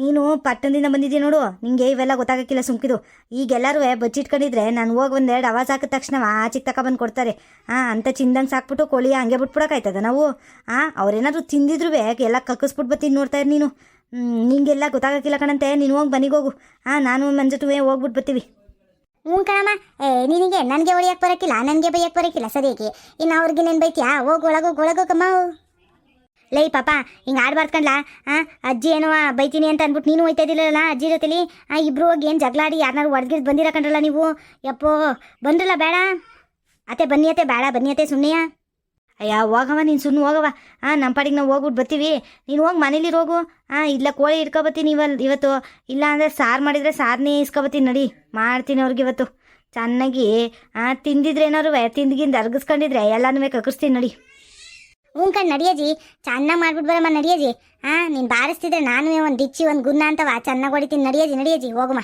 ನೀನು ಪಟ್ಟಣದಿಂದ ಬಂದಿದ್ದೀಯ ನೋಡು? ನಿಂಗೆ ಇವೆಲ್ಲ ಗೊತ್ತಾಗಕ್ಕಿಲ್ಲ ಸುಮ್ಕಿದು. ಈಗೆಲ್ಲರೂ ಬಚ್ಚಿಟ್ಕೊಂಡಿದ್ರೆ ನಾನು ಹೋಗಿ ಒಂದೆರಡು ಅವಾಜ್ ಹಾಕಿದ ತಕ್ಷಣ ಆಚೆಗೆ ತಕ ಬಂದು ಕೊಡ್ತಾರೆ. ಹಾಂ ಅಂತ ಚಿಂದಂಗೆ ಸಾಕ್ಬಿಟ್ಟು ಕೋಳಿ ಹಂಗೆ ಬಿಟ್ಬಿಡೋಕ್ಕಾಯ್ತದ ನಾವು? ಹಾಂ ಅವ್ರೇನಾದ್ರು ತಿಂದಿದ್ರು ಎಲ್ಲ ಕಕ್ಕಿಸ್ಬಿಟ್ಟು ಬತ್ತಿ ನೋಡ್ತಾ ಇರು ನೀನು. ನಿಂಗೆಲ್ಲ ಗೊತ್ತಾಗಕ್ಕಿಲ್ಲ ಕಣಂತೆ, ನೀನು ಹೋಗಿ ಬನಿಗೆ ಹೋಗು. ಹಾಂ ನಾನು ಮಂಜಟುವೆ ಹೋಗ್ಬಿಟ್ಟು ಬರ್ತೀವಿ. ಹ್ಞೂ ಕಣಮ್ಮ, ಏ, ನಿನಗೆ, ನನಗೆ ಹೊಡಿಯಕ್ಕೆ ಬರೋಕ್ಕಿಲ್ಲ, ನನಗೆ ಬೈಯಕ್ಕೆ ಬರೋಕ್ಕಿಲ್ಲ, ಸರಿಯಾಗಿ. ಇನ್ನು ಅವ್ರಿಗೆ ನೆನ್ ಬೈತೀಯಾ? ಹೋಗಿ ಒಳಗೋಗಿ ಒಳಗೋಗಮ್ಮ ಲೈ ಪಾಪ, ಹಿಂಗೆ ಕಣ್ಲಾ ಹಾಂ ಅಜ್ಜಿ ಏನೋ ಬೈತೀನಿ ಅಂತ ಅಂದ್ಬಿಟ್ಟು ನೀನು ಹೋಯ್ತಾ ಇದ್ದಿಲ್ಲಲ್ಲ ಅಜ್ಜಿ ಜೊತೆಲಿ? ಇಬ್ರು ಹೋಗಿ ಏನು ಜಗಳಾಡಿ ಯಾರನ್ನಾರು ಹೊಡೆದಿದ್ದು ಬಂದಿರ ಕಂಡ್ರಲ್ಲ ನೀವು? ಯಪ್ಪೋ, ಬಂದ್ರಲ್ಲ ಬೇಡ. ಅತ್ತೆ, ಬನ್ನಿ ಅತ್ತೆ, ಬೇಡ, ಬನ್ನಿ ಅತ್ತೆ ಸುಮ್ಮನೆಯ ಅಯ್ಯ ಹೋಗವ ನೀನು ಸುಮ್ಮನೆ ಹೋಗವ ಹಾಂ ನಮ್ಮ ಪಾಡಿಗೆ ನಾವು ಹೋಗ್ಬಿಟ್ಟು ಬರ್ತೀವಿ. ನೀನು ಹೋಗಿ ಮನೇಲಿ ಹೋಗು ಹಾಂ ಇಲ್ಲ ಕೋಳಿ ಇಟ್ಕೊಬತ್ತೀನಿ ಇವಲ್, ಇವತ್ತು. ಇಲ್ಲ ಅಂದರೆ ಸಾರು ಮಾಡಿದರೆ ಸಾರನ್ನೇ ಇಸ್ಕೊಬತ್ತೀನಿ ನಡಿ. ಮಾಡ್ತೀನಿ ಅವ್ರಿಗೆ ಇವತ್ತು. ಚೆನ್ನಾಗಿ ಹಾಂ ತಿಂದಿದ್ರೆ ಏನಾರು ತಿಂದಿಗಿಂದ ಅರ್ಗಿಸ್ಕೊಂಡಿದ್ರೆ ಎಲ್ಲನೂ ಕಕ್ಕರಿಸ್ತೀನಿ ನಡಿ. ಹ್ಞೂ ಕಣ್ ನಡಿಯಜಿ. ಚೆನ್ನ ಮಾಡ್ಬಿಟ್ಟು ಬರಮ್ಮ ನಡಿಯಜಿ. ಹಾಂ, ನೀನು ಬಾರಿಸ್ತಿದ್ರೆ ನಾನು ಒಂದು ದಿಚ್ಚಿ, ಒಂದು ಗುನ್ನ ಅಂತವ ಚೆನ್ನಾಗಿ ಹೊಡಿತೀನಿ. ನಡಿಯಜಿ ನಡಿಯಜಿ, ಹೋಗಮ್ಮ.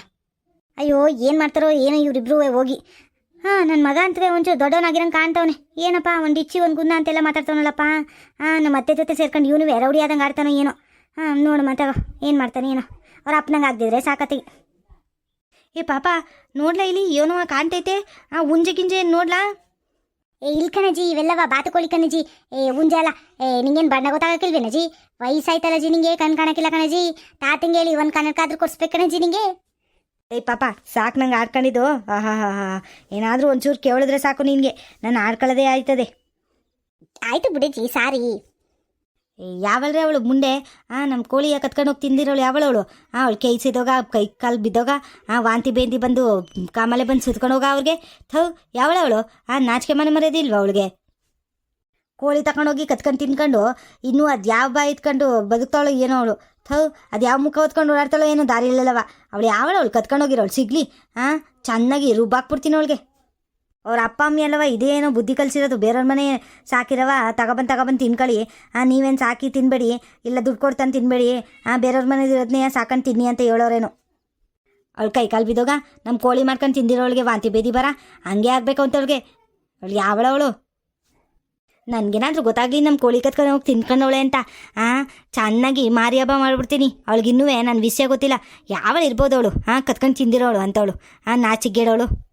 ಅಯ್ಯೋ, ಏನು ಮಾಡ್ತಾರೋ ಏನೋ ಇವರಿಬ್ರು ಹೋಗಿ. ಹಾಂ ನನ್ನ ಮಗ ಅಂತವೇ ಒಂಚೂರು ದೊಡ್ಡವನಾಗಿರಂಗೆ ಕಾಣ್ತವನೆ. ಏನಪ್ಪ, ಒಂದು ಇಚ್ಚಿ ಒಂದು ಗುನ್ನ ಅಂತೆಲ್ಲ ಮಾತಾಡ್ತಾವನಲ್ಲಪ್ಪ. ಹಾಂ, ನಮ್ಮ ಅತ್ತೆ ಜೊತೆ ಸೇರ್ಕೊಂಡು ಇವನು ರೌಡಿ ಆದಂಗೆ ಆಡ್ತಾನೋ ಏನೋ. ಹಾಂ ನೋಡು ಮಾತಾಗ ಏನು ಮಾಡ್ತಾನೆ ಏನೋ. ಅವ್ರ ಅಪ್ಪನಂಗೆ ಆಗ್ದಿದ್ರೆ ಸಾಕತ್ತಿ. ಏ, ಪಾಪ, ನೋಡ್ಲಾ ಇಲ್ಲಿ? ಏನೋ ಕಾಣ್ತೈತೆ. ಆ ಉಂಜೆ ಗಿಂಜೆ ನೋಡ್ಲಾ? ಏ ಇಲ್ ಕಣಜಿ ಇವೆಲ್ಲವ? ಬಾತುಕೋಳಿ ಕಣಜಿ ಏ ಉಂಜಾಲ. ಏ ನಿಂಗೇನು ಬಣ್ಣ ಗೊತ್ತಾಗಕ್ಕಿಲ್ವೇನಜಿ ವಯಸ್ಸಾಯ್ತಲ್ಲ ಜಿ ನಿಂಗೆ ಕಣ್ ಕಾಣಕ್ಕಿಲ್ಲ ಕಣಜಿ ತಾತಂಗೆ ಹೇಳಿ ಒಂದು ಕಣಕ್ಕಾದ್ರೂ ಕೊಡ್ಸ್ಬೇಕು ಕಣಜಿ ನಿಂಗೆ. ಏ ಪಾಪ ಸಾಕು ನಂಗೆ ಆಡ್ಕೊಂಡಿದ್ದು ಆಹಾ ಹಾ ಹಾ ಏನಾದರೂ ಒಂಚೂರು ಕೇಳಿದ್ರೆ ಸಾಕು ನಿನಗೆ. ನಾನು ಆಡ್ಕೊಳ್ಳೋದೇ ಆಯ್ತದೆ. ಆಯಿತು ಬಿಡಿಜಿ ಸಾರಿ. ಏ, ಯಾವಳ್ರಿ ಅವಳು ಮುಂದೆ ಆ ನಮ್ಮ ಕೋಳಿಯ ಕತ್ಕೊಂಡು ಹೋಗಿ ತಿಂದಿರೋಳು ಯಾವಳವಳು? ಆ ಅವಳು ಕೈ ಸಿದೋಗ ಕೈ ಕಾಲು ಬಿದ್ದೋಗ ಆ ವಾಂತಿ ಬೇಂದಿ ಬಂದು ಕಾಮಲೆ ಬಂದು ಸುತ್ಕೊಂಡು ಹೋಗ ಅವ್ರಿಗೆ. ಥೌ ಯಾವಳವಳು? ಆ ನಾಚಿಕೆ ಮನೆ ಮರೆಯೋದಿಲ್ವ ಅವಳಿಗೆ? ಕೋಳಿ ತಗೊಂಡೋಗಿ ಕತ್ಕೊಂಡು ತಿನ್ಕೊಂಡು ಇನ್ನೂ ಅದು ಯಾವ ಬಾಯಿ ಇತ್ಕೊಂಡು ಬದುಕ್ತಾಳೋ ಏನೋ ಅವಳು. ಥೌ ಅದು ಯಾವ ಮುಖ ಹೊತ್ಕೊಂಡು ಓಡಾಡ್ತಾಳೋ ಏನೋ ದಾರಿ ಇಲ್ಲಲ್ಲವ ಅವಳು ಯಾವಳವಳು? ಕತ್ಕೊಂಡೋಗಿರೋಳು ಸಿಗ್ಲಿ. ಹಾಂ ಚೆನ್ನಾಗಿ ರುಬ್ಬಾಕ್ಬಿಡ್ತೀನಿ ಅವಳಿಗೆ. ಅವ್ರ ಅಪ್ಪ, ಅಮ್ಮಿ ಅಲ್ಲವ, ಇದೇನೋ ಬುದ್ಧಿ ಕಲಿಸಿರೋದು ಬೇರೆಯವ್ರ ಮನೆ ಸಾಕಿರವ? ತಗೊಬಂದು ತಗೊಬಂದು ತಿನ್ಕೊಳ್ಳಿ. ಹಾಂ ನೀವೇನು ಸಾಕಿ ತಿನ್ಬೇಡಿ. ಇಲ್ಲ ದುಡ್ಡು ಕೊಡ್ತಾನೆ ತಿನ್ಬೇಡಿ. ಹಾಂ ಬೇರೆಯವ್ರ ಮನೆ ಇರೋದನ್ನೇ ಸಾಕೊಂಡು ತಿನ್ನಿ ಅಂತ ಹೇಳೋರೇನು? ಅವ್ಳು ಕೈ ಕಾಲು ಬಿದ್ದೋಗ ನಮ್ಮ ಕೋಳಿ ಮಾಡ್ಕೊಂಡು ತಿಂದಿರೋಳಿಗೆ ವಾಂತಿ ಬೇದಿ ಬರ? ಹಂಗೆ ಆಗಬೇಕು ಅಂತ ಅವಳಿಗೆ. ಅವಳು ಯಾವಳವಳು ನನಗೇನಾದ್ರೂ ಗೊತ್ತಾಗ್ಲಿ ನಮ್ಮ ಕೋಳಿ ಕತ್ಕೊಂಡು ಹೋಗಿ ತಿನ್ಕೊಂಡವಳೆ ಅಂತ. ಹಾಂ ಚೆನ್ನಾಗಿ ಮಾರಿ ಹಬ್ಬ ಮಾಡಿಬಿಡ್ತೀನಿ. ಅವಳಿಗಿನ್ನೂ ನನ್ನ ವಿಷಯ ಗೊತ್ತಿಲ್ಲ. ಯಾವಳು ಇರ್ಬೋದು ಅವಳು? ಹಾಂ ಕತ್ಕೊಂಡು ತಿಂದಿರೋಳು ಅಂತವಳು. ಹಾಂ ನಾಚಿಗೆಡೋಳು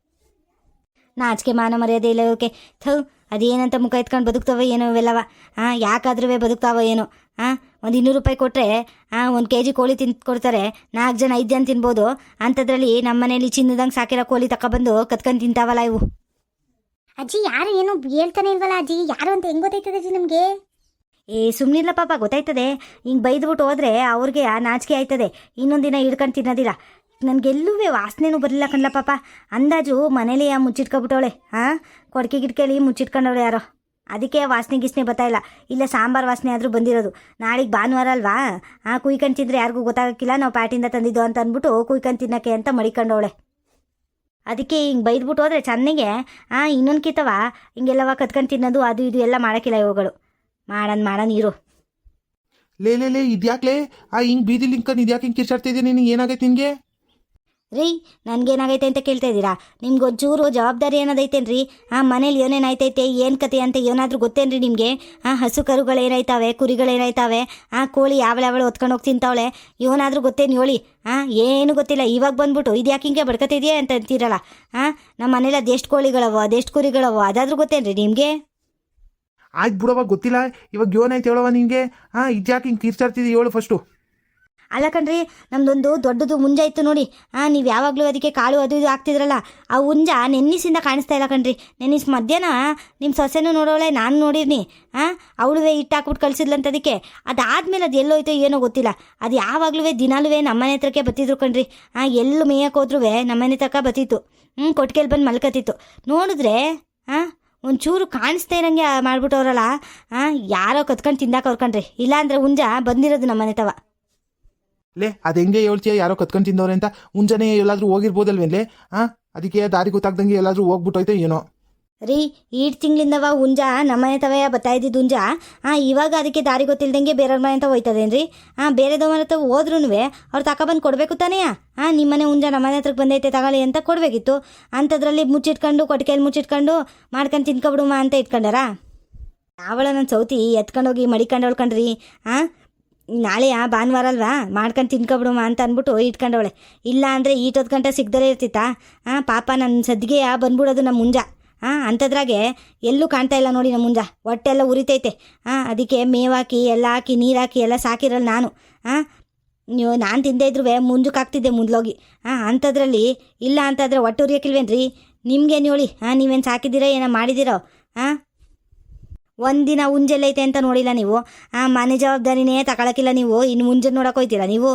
ನಾಚಿಕೆ ಮಾನ ಮರ್ಯಾದೆ ಇಲ್ಲ ಓಕೆ ಥೌ ಅದೇನಂತ ಮುಖ ಎತ್ಕೊಂಡು ಬದುಕ್ತಾವೋ ಏನೋ ಇವೆಲ್ಲವ. ಹಾಂ ಯಾಕಾದ್ರೂ ಬದುಕ್ತಾವ ಏನೋ. ಹಾಂ ಒಂದು ಇನ್ನೂರು ರೂಪಾಯಿ ಕೊಟ್ಟರೆ ಹಾಂ ಒಂದು ಕೆ ಜಿ ಕೋಳಿ ತಿಂದು ಕೊಡ್ತಾರೆ ನಾಲ್ಕು ಜನ ಐದು ಜನ ತಿನ್ಬೋದು. ಅಂಥದ್ರಲ್ಲಿ ನಮ್ಮ ಮನೇಲಿ ಚಿನ್ನದಂಗೆ ಸಾಕಿರೋ ಕೋಳಿ ತಗೊಬಂದು ಕತ್ಕೊಂಡು ತಿಂತಾವಲ್ಲ ಇವು. ಅಜ್ಜಿ ಯಾರು ಏನು ಹೇಳ್ತಾನೆ ಇಲ್ವಲ್ಲ ಅಜ್ಜಿ? ಯಾರು ಅಂತ ಹೆಂಗೆ ಗೊತ್ತಾಯ್ತದೆ ಅಜ್ಜಿ ನಮಗೆ? ಏ ಸುಮ್ಮನಿಲ್ಲ ಪಾಪ ಗೊತ್ತಾಯ್ತದೆ. ಹಿಂಗೆ ಬೈದ್ಬಿಟ್ಟು ಹೋದ್ರೆ ಅವ್ರಿಗೆ ಆ ನಾಚಿಕೆ ಆಯ್ತದೆ. ಇನ್ನೊಂದು ದಿನ ಹಿಡ್ಕೊಂಡು ತಿನ್ನೋದಿಲ್ಲ. ನನಗೆಲ್ಲೂ ವಾಸನೆನೂ ಬರಲಿಲ್ಲ ಕಣ್ಲ ಪಾಪ. ಅಂದಾಜು ಮನೇಲಿ ಯಾ ಮುಚ್ಚಿಟ್ಕೊಬಿಟ್ಟವಳೆ. ಹಾಂ ಕೊಡ್ಕೆ ಗಿಡ್ಕೆಲಿ ಮುಚ್ಚಿಟ್ಕೊಂಡವಳೆ ಯಾರೋ. ಅದಕ್ಕೆ ವಾಸನೆ ಗಿಸ್ನೆ ಇಲ್ಲ. ಇಲ್ಲ, ಸಾಂಬಾರು ವಾಸನೆ ಆದರೂ ಬಂದಿರೋದು. ನಾಳೆಗೆ ಭಾನುವಾರ ಅಲ್ವಾ? ಹಾಂ ಕುಯ್ಕೊಂಡು ತಿಂದರೆ ಯಾರಿಗೂ ಗೊತ್ತಾಗಕ್ಕಿಲ್ಲ. ನಾವು ಪ್ಯಾಟಿಂದ ತಂದಿದ್ದು ಅಂತ ಅಂದ್ಬಿಟ್ಟು ಕುಯ್ಕೊಂಡು ತಿನ್ನಕ್ಕೆ ಅಂತ ಮಡಿಕೊಂಡವಳೆ. ಅದಕ್ಕೆ ಹಿಂಗೆ ಬೈದ್ಬಿಟ್ಟು ಹೋದ್ರೆ ಚೆನ್ನಾಗೆ ಹಾಂ ಇನ್ನೊಂದು ಕಿತ್ತವ. ಹಿಂಗೆಲ್ಲವ ಕತ್ಕೊಂಡು ತಿನ್ನೋದು, ಅದು ಇದು ಎಲ್ಲ ಮಾಡೋಕ್ಕಿಲ್ಲ ಇವುಗಳು ಮಾಡನ್ ಮಾಡನ್ ಇರು. ಲೇ ಲೇ ಲೇ, ಇದ್ಯಾಕ್ಲೇ? ಆ, ಹಿಂಗೆ ಬೀದಿ ಲಿಂಕನ್ ಇದ್ಯಾಕೆ ಹಿಂಗೆ ಕಿರ್ಚಾಡ್ತಿದ್ದೀನಿ ನಿನಗೆ ಏನಾಗೈತೆ ನಿನಗೆ? ರೀ, ನನಗೇನಾಗೈತೆ ಅಂತ ಕೇಳ್ತಾ ಇದ್ದೀರಾ? ನಿಮ್ಗೆ ಒಂಚೂರು ಜವಾಬ್ದಾರಿ ಏನದೈತೇನ್ರಿ ಹಾಂ ಮನೇಲಿ ಏನೇನಾಯ್ತೈತೆ, ಏನು ಕತೆ ಅಂತ ಏನಾದರೂ ಗೊತ್ತೇನ್ರಿ ನಿಮಗೆ? ಹಾಂ ಹಸು ಕರುಗಳೇನಾಯ್ತಾವೆ ಏನಾಯ್ತಾವೆ ಕುರಿಗಳು ಏನಾಯ್ತಾವೆ ಹಾಂ ಕೋಳಿ ಯಾವಳ ಯಾವಳು ಹೊತ್ಕೊಂಡು ಹೋಗಿ ತಿಂತಾವಳೆ? ಇವನಾದರೂ ಗೊತ್ತೇನು ಹೇಳಿ? ಹಾಂ ಏನು ಗೊತ್ತಿಲ್ಲ, ಇವಾಗ ಬಂದ್ಬಿಟ್ಟು ಇದು ಯಾಕೆ ಹಿಂಗೆ ಬಡ್ಕತಿದೆಯಾ ಅಂತ ಅಂತೀರಲ್ಲ? ಹಾಂ ನಮ್ಮ ಮನೇಲಿ ಅದೆಷ್ಟು ಕೋಳಿಗಳವ ಅದೆಷ್ಟು ಕುರಿಗಳವ, ಅದಾದರೂ ಗೊತ್ತೇನ್ರಿ ನಿಮಗೆ? ಆಯ್ತು ಬಿಡವ ಗೊತ್ತಿಲ್ಲ. ಇವಾಗ ಏನಾಯ್ತು ಹೇಳವ ನಿಮಗೆ. ಹಾಂ ಇದು ಯಾಕೆ ಹಿಂಗೆ ತೀರ್ಚಾಡ್ತಿದ್ದೀವಿ ಹೇಳು ಫಸ್ಟು ಅಲ್ಲ ಕಣ್ರಿ, ನಮ್ದೊಂದು ದೊಡ್ಡದು ಮುಂಜ ಇತ್ತು ನೋಡಿ. ಹಾಂ ನೀವು ಯಾವಾಗಲೂ ಅದಕ್ಕೆ ಕಾಳು ಅದು ಇದು ಹಾಕ್ತಿದ್ರಲ್ಲ, ಆ ಹುಂಜ ನೆನ್ನಿಸಿಂದ ಕಾಣಿಸ್ತಾ ಇಲ್ಲ ಕಣ್ರಿ. ನೆನ್ನಿಸ್ ಮಧ್ಯಾಹ್ನ ನಿಮ್ಮ ಸೊಸೆನೂ ನೋಡೋಳೆ ನಾನು ನೋಡಿರ್ನಿ. ಹಾಂ ಅವಳುವೆ ಇಟ್ಟು ಹಾಕ್ಬಿಟ್ಟು ಕಳ್ಸಿದ್ಲಂತ ಅದಕ್ಕೆ. ಅದಾದ್ಮೇಲೆ ಅದು ಎಲ್ಲೋಯ್ತೋ ಏನೋ ಗೊತ್ತಿಲ್ಲ. ಅದು ಯಾವಾಗಲೂ ದಿನಾಲೂ ನಮ್ಮನೆ ಹತ್ರಕ್ಕೆ ಬತ್ತಿದ್ರು ಕಣ್ರಿ. ಹಾಂ ಎಲ್ಲೂ ಮೇಯಕ್ಕೆ ಹೋದ್ರೂ ನಮ್ಮನೆ ತನಕ ಬತ್ತಿತ್ತು ಹ್ಞೂ ಕೊಟ್ಟಿಗೆಲ್ ಬಂದು ಮಲ್ಕತ್ತಿತ್ತು ನೋಡಿದ್ರೆ ಹಾಂ ಒಂಚೂರು ಕಾಣಿಸ್ತಾ ಇರಂಗೆ ಮಾಡ್ಬಿಟ್ಟವ್ರಲ್ಲ ಹಾಂ ಯಾರೋ ಕತ್ಕೊಂಡು ತಿಂದಾಕ ಕಣ್ರಿ. ಇಲ್ಲಾಂದ್ರೆ ಹುಂಜ ಬಂದಿರೋದು ನಮ್ಮನೆ ತವ. ಲೇ, ಅದು ಹೆಂಗೆ ಹೇಳ್ತೀಯ? ಯಾರೋ ಕತ್ಕೊಂಡು ತಿಂದವ್ರೆ ಅಂತ ಮುಂಜಾನೆ ಎಲ್ಲಾದ್ರೂ ಹೋಗಿರ್ಬೋದಲ್ವೇನ್ಲೇ ಹಾಂ ಅದಕ್ಕೆ ದಾರಿ ಗೊತ್ತಾಗ್ದಂಗೆ ಎಲ್ಲಾದ್ರೂ ಹೋಗ್ಬಿಟ್ಟೋಯ್ತೋ ಏನೋ? ರೀ, ಈಡ್ ತಿಂಗಳಿಂದವ ಹುಂಜ ನಮ್ಮನೆ ತವಯ ಬರ್ತಾ ಇದ್ದಿದ್ದು ಹುಂಜ ಹಾಂ ಇವಾಗ ಅದಕ್ಕೆ ದಾರಿ ಗೊತ್ತಿಲ್ದಂಗೆ ಬೇರೆಯವ್ರ ಮನೆ ಅಂತ ಹೋಯ್ತದೇನ್ರಿ? ಆ, ಬೇರೆದವ್ರ ಹತ್ರ ಹೋದ್ರೂ ಅವ್ರು ತಗೊಬಂದು ಕೊಡಬೇಕು ತಾನೇ? ಹಾಂ ನಿಮ್ಮನೆ ಹುಂಜ ನಮ್ಮನೆ ಹತ್ರಕ್ಕೆ ಬಂದೈತೆ ತಗೊಳ್ಳಿ ಅಂತ ಕೊಡಬೇಕಿತ್ತು. ಅಂಥದ್ರಲ್ಲಿ ಮುಚ್ಚಿಟ್ಕೊಂಡು ಕೊಟ್ಟಿಗೆಯಲ್ಲಿ ಮುಚ್ಚಿಟ್ಕೊಂಡು ಮಾಡ್ಕೊಂಡು ತಿನ್ಕೊಬಿಡುಮ ಅಂತ ಇಟ್ಕೊಂಡಾರ? ಅವಳ ನನ್ನ ಸೌತಿ ಎತ್ಕೊಂಡೋಗಿ ಮಡಿಕೊಂಡು ಹೊಳ್ಕೊಂಡ್ರಿ ಹಾಂ ನಾಳೆ ಆ ಭಾನುವಾರ ಅಲ್ವಾ? ಮಾಡ್ಕೊಂಡು ತಿನ್ಕೊಬಿಡುಮ ಅಂತ ಅಂದ್ಬಿಟ್ಟು ಇಟ್ಕೊಂಡವಳೆ. ಇಲ್ಲ ಅಂದರೆ ಈಟೊತ್ತು ಗಂಟೆ ಸಿಗ್ದಲೇ ಇರ್ತಿತ್ತಾ? ಹಾಂ ಪಾಪ ನನ್ನ ಸದ್ಗೆ ಬಂದ್ಬಿಡೋದು ನಮ್ಮ ಮುಂಜ. ಹಾಂ ಅಂಥದ್ರಾಗೆ ಎಲ್ಲೂ ಕಾಣ್ತಾ ಇಲ್ಲ ನೋಡಿ ನಮ್ಮ ಮುಂಜ. ಹೊಟ್ಟೆಲ್ಲ ಉರಿತೈತೆ. ಹಾಂ ಅದಕ್ಕೆ ಮೇವಾಕಿ, ಎಲ್ಲ ಹಾಕಿ, ನೀರಾಕಿ, ಎಲ್ಲ ಸಾಕಿರಲ್ಲ ನಾನು. ಹಾಂ ನೀವು ನಾನು ತಿಂದೇ ಇದ್ರು ಮುಂಜಕ್ಕೆ ಹಾಕ್ತಿದ್ದೆ ಮುಂದ್ಲೋಗಿ. ಹಾಂ ಅಂಥದ್ರಲ್ಲಿ ಇಲ್ಲ ಅಂತಂದರೆ ಹೊಟ್ಟೆ ಉರಿಯೋಕಿಲ್ವೇನ್ರಿ ನಿಮ್ಗೇನು ಹೇಳಿ? ಹಾಂ ನೀವೇನು ಸಾಕಿದ್ದೀರೋ, ಏನೋ ಮಾಡಿದ್ದೀರೋ? ಹಾಂ ಒಂದಿನ ಐತೆ ಅಂತ ನೋಡಿಲ್ಲ ನೀವು? ಆ, ಮನೆ ಜವಾಬ್ದಾರಿನೇ ತಗೊಳಕಿಲ್ಲ ನೀವು? ಇನ್ನು ಮುಂಜಾನೆ ನೋಡಕ್ ಹೋಯ್ತೀರಾ ನೀವು?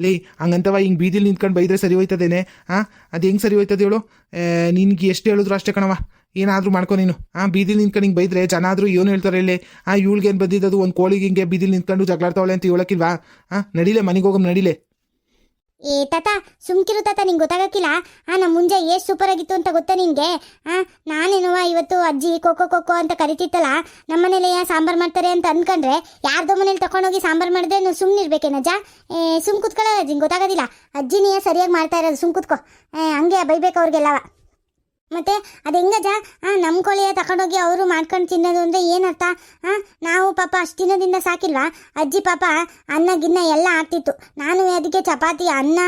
ಲೇ, ಹಂಗಂತವ ಹಿಂಗೆ ಬೀದಿಲಿ ನಿಂತ್ಕೊಂಡು ಬೈದ್ರೆ ಸರಿ ಹೋಯ್ತದೇನೆ? ಹಾಂ ಅದು ಹೆಂಗೆ ಸರಿ ಹೋಯ್ತದೆ ಹೇಳು? ನಿನ್ಗೆ ಎಷ್ಟು ಹೇಳಿದ್ರು ಅಷ್ಟೇ ಕಣವ ಏನಾದರೂ ಮಾಡ್ಕೊ ನೀನು. ಆ, ಬೀದಿಲಿ ನಿಂತ್ಕೊಂಡು ಹಿಂಗೆ ಬೈದ್ರೆ ಜನ ಆದರೂ ಏನು ಹೇಳ್ತಾರೆ ಇಲ್ಲಿ ಇವಳಿಗೆ ಇವಳಿಗೇನು ಬಂದಿದ್ದದು ಒಂದು ಕೋಳಿಗೆ ಹಿಂಗೆ ಬೀದಿಲಿ ನಿಂತ್ಕೊಂಡು ಜಗಳಾಡ್ತಾವಳೆ ಅಂತ ಹೇಳಕ್ಕಿಲ್ವಾ? ಹಾಂ ನಡಿಲೆ ಮನೆಗೆ ಹೋಗಮ್, ನಡಿಲೆ. ಏ, ತಾತ, ಸುಮ್ಕಿರು ತಾತ, ನಿಂಗೆ ಗೊತ್ತಾಗಕ್ಕಿಲ್ಲ? ಆ ನಮ್ಮ ಮುಂಜೆ ಎಷ್ಟು ಸೂಪರ್ ಆಗಿತ್ತು ಅಂತ ಗೊತ್ತಾ ನಿಮಗೆ ಆ ನಾನೇನುವ ಇವತ್ತು ಅಜ್ಜಿ ಕೊಕ್ಕೋ ಕೊಕ್ಕೋ ಅಂತ ಕರಿತಿತ್ತಲ್ಲ ನಮ್ಮನೇಲಿ ಸಾಂಬಾರು ಮಾಡ್ತಾರೆ ಅಂತ ಅಂದ್ಕೊಂಡ್ರೆ ಯಾರ್ದೋ ಮನೇಲಿ ತಗೊಂಡೋಗಿ ಸಾಂಬಾರು ಮಾಡಿದ್ರೆ ನೀವು ಸುಮ್ಮನೆ ಇರ್ಬೇಕೇನಜ್ಜ ಏ ಸುಮ್ ಕುತ್ಕೊಳ್ಳೋ ಅಜ್ಜಿ ಗೊತ್ತಾಗೋದಿಲ್ಲ. ಅಜ್ಜಿನೇ ಸರಿಯಾಗಿ ಮಾಡ್ತಾ ಇರೋದು ಸುಮ್ ಕುತ್ಕೋ. ಹಂಗೆ ಬೈಬೇಕು ಅವ್ರಿಗೆಲ್ಲವ ಮತ್ತೆ ಅದು ಹೆಂಗಜ್ಜ ಆ ನಮ್ಮ ಕೋಳಿಯ ತಗೊಂಡೋಗಿ ಅವರು ಮಾಡ್ಕೊಂಡು ತಿನ್ನೋದು ಅಂದರೆ ಏನರ್ಥ? ಆ, ನಾವು ಪಾಪ ಅಷ್ಟು ದಿನದಿಂದ ಸಾಕಿಲ್ವಾ? ಅಜ್ಜಿ ಪಾಪ ಅನ್ನ ಗಿನ್ನ ಎಲ್ಲ ಆಗ್ತಿತ್ತು ನಾನು ಅದಕ್ಕೆ ಚಪಾತಿ, ಅನ್ನ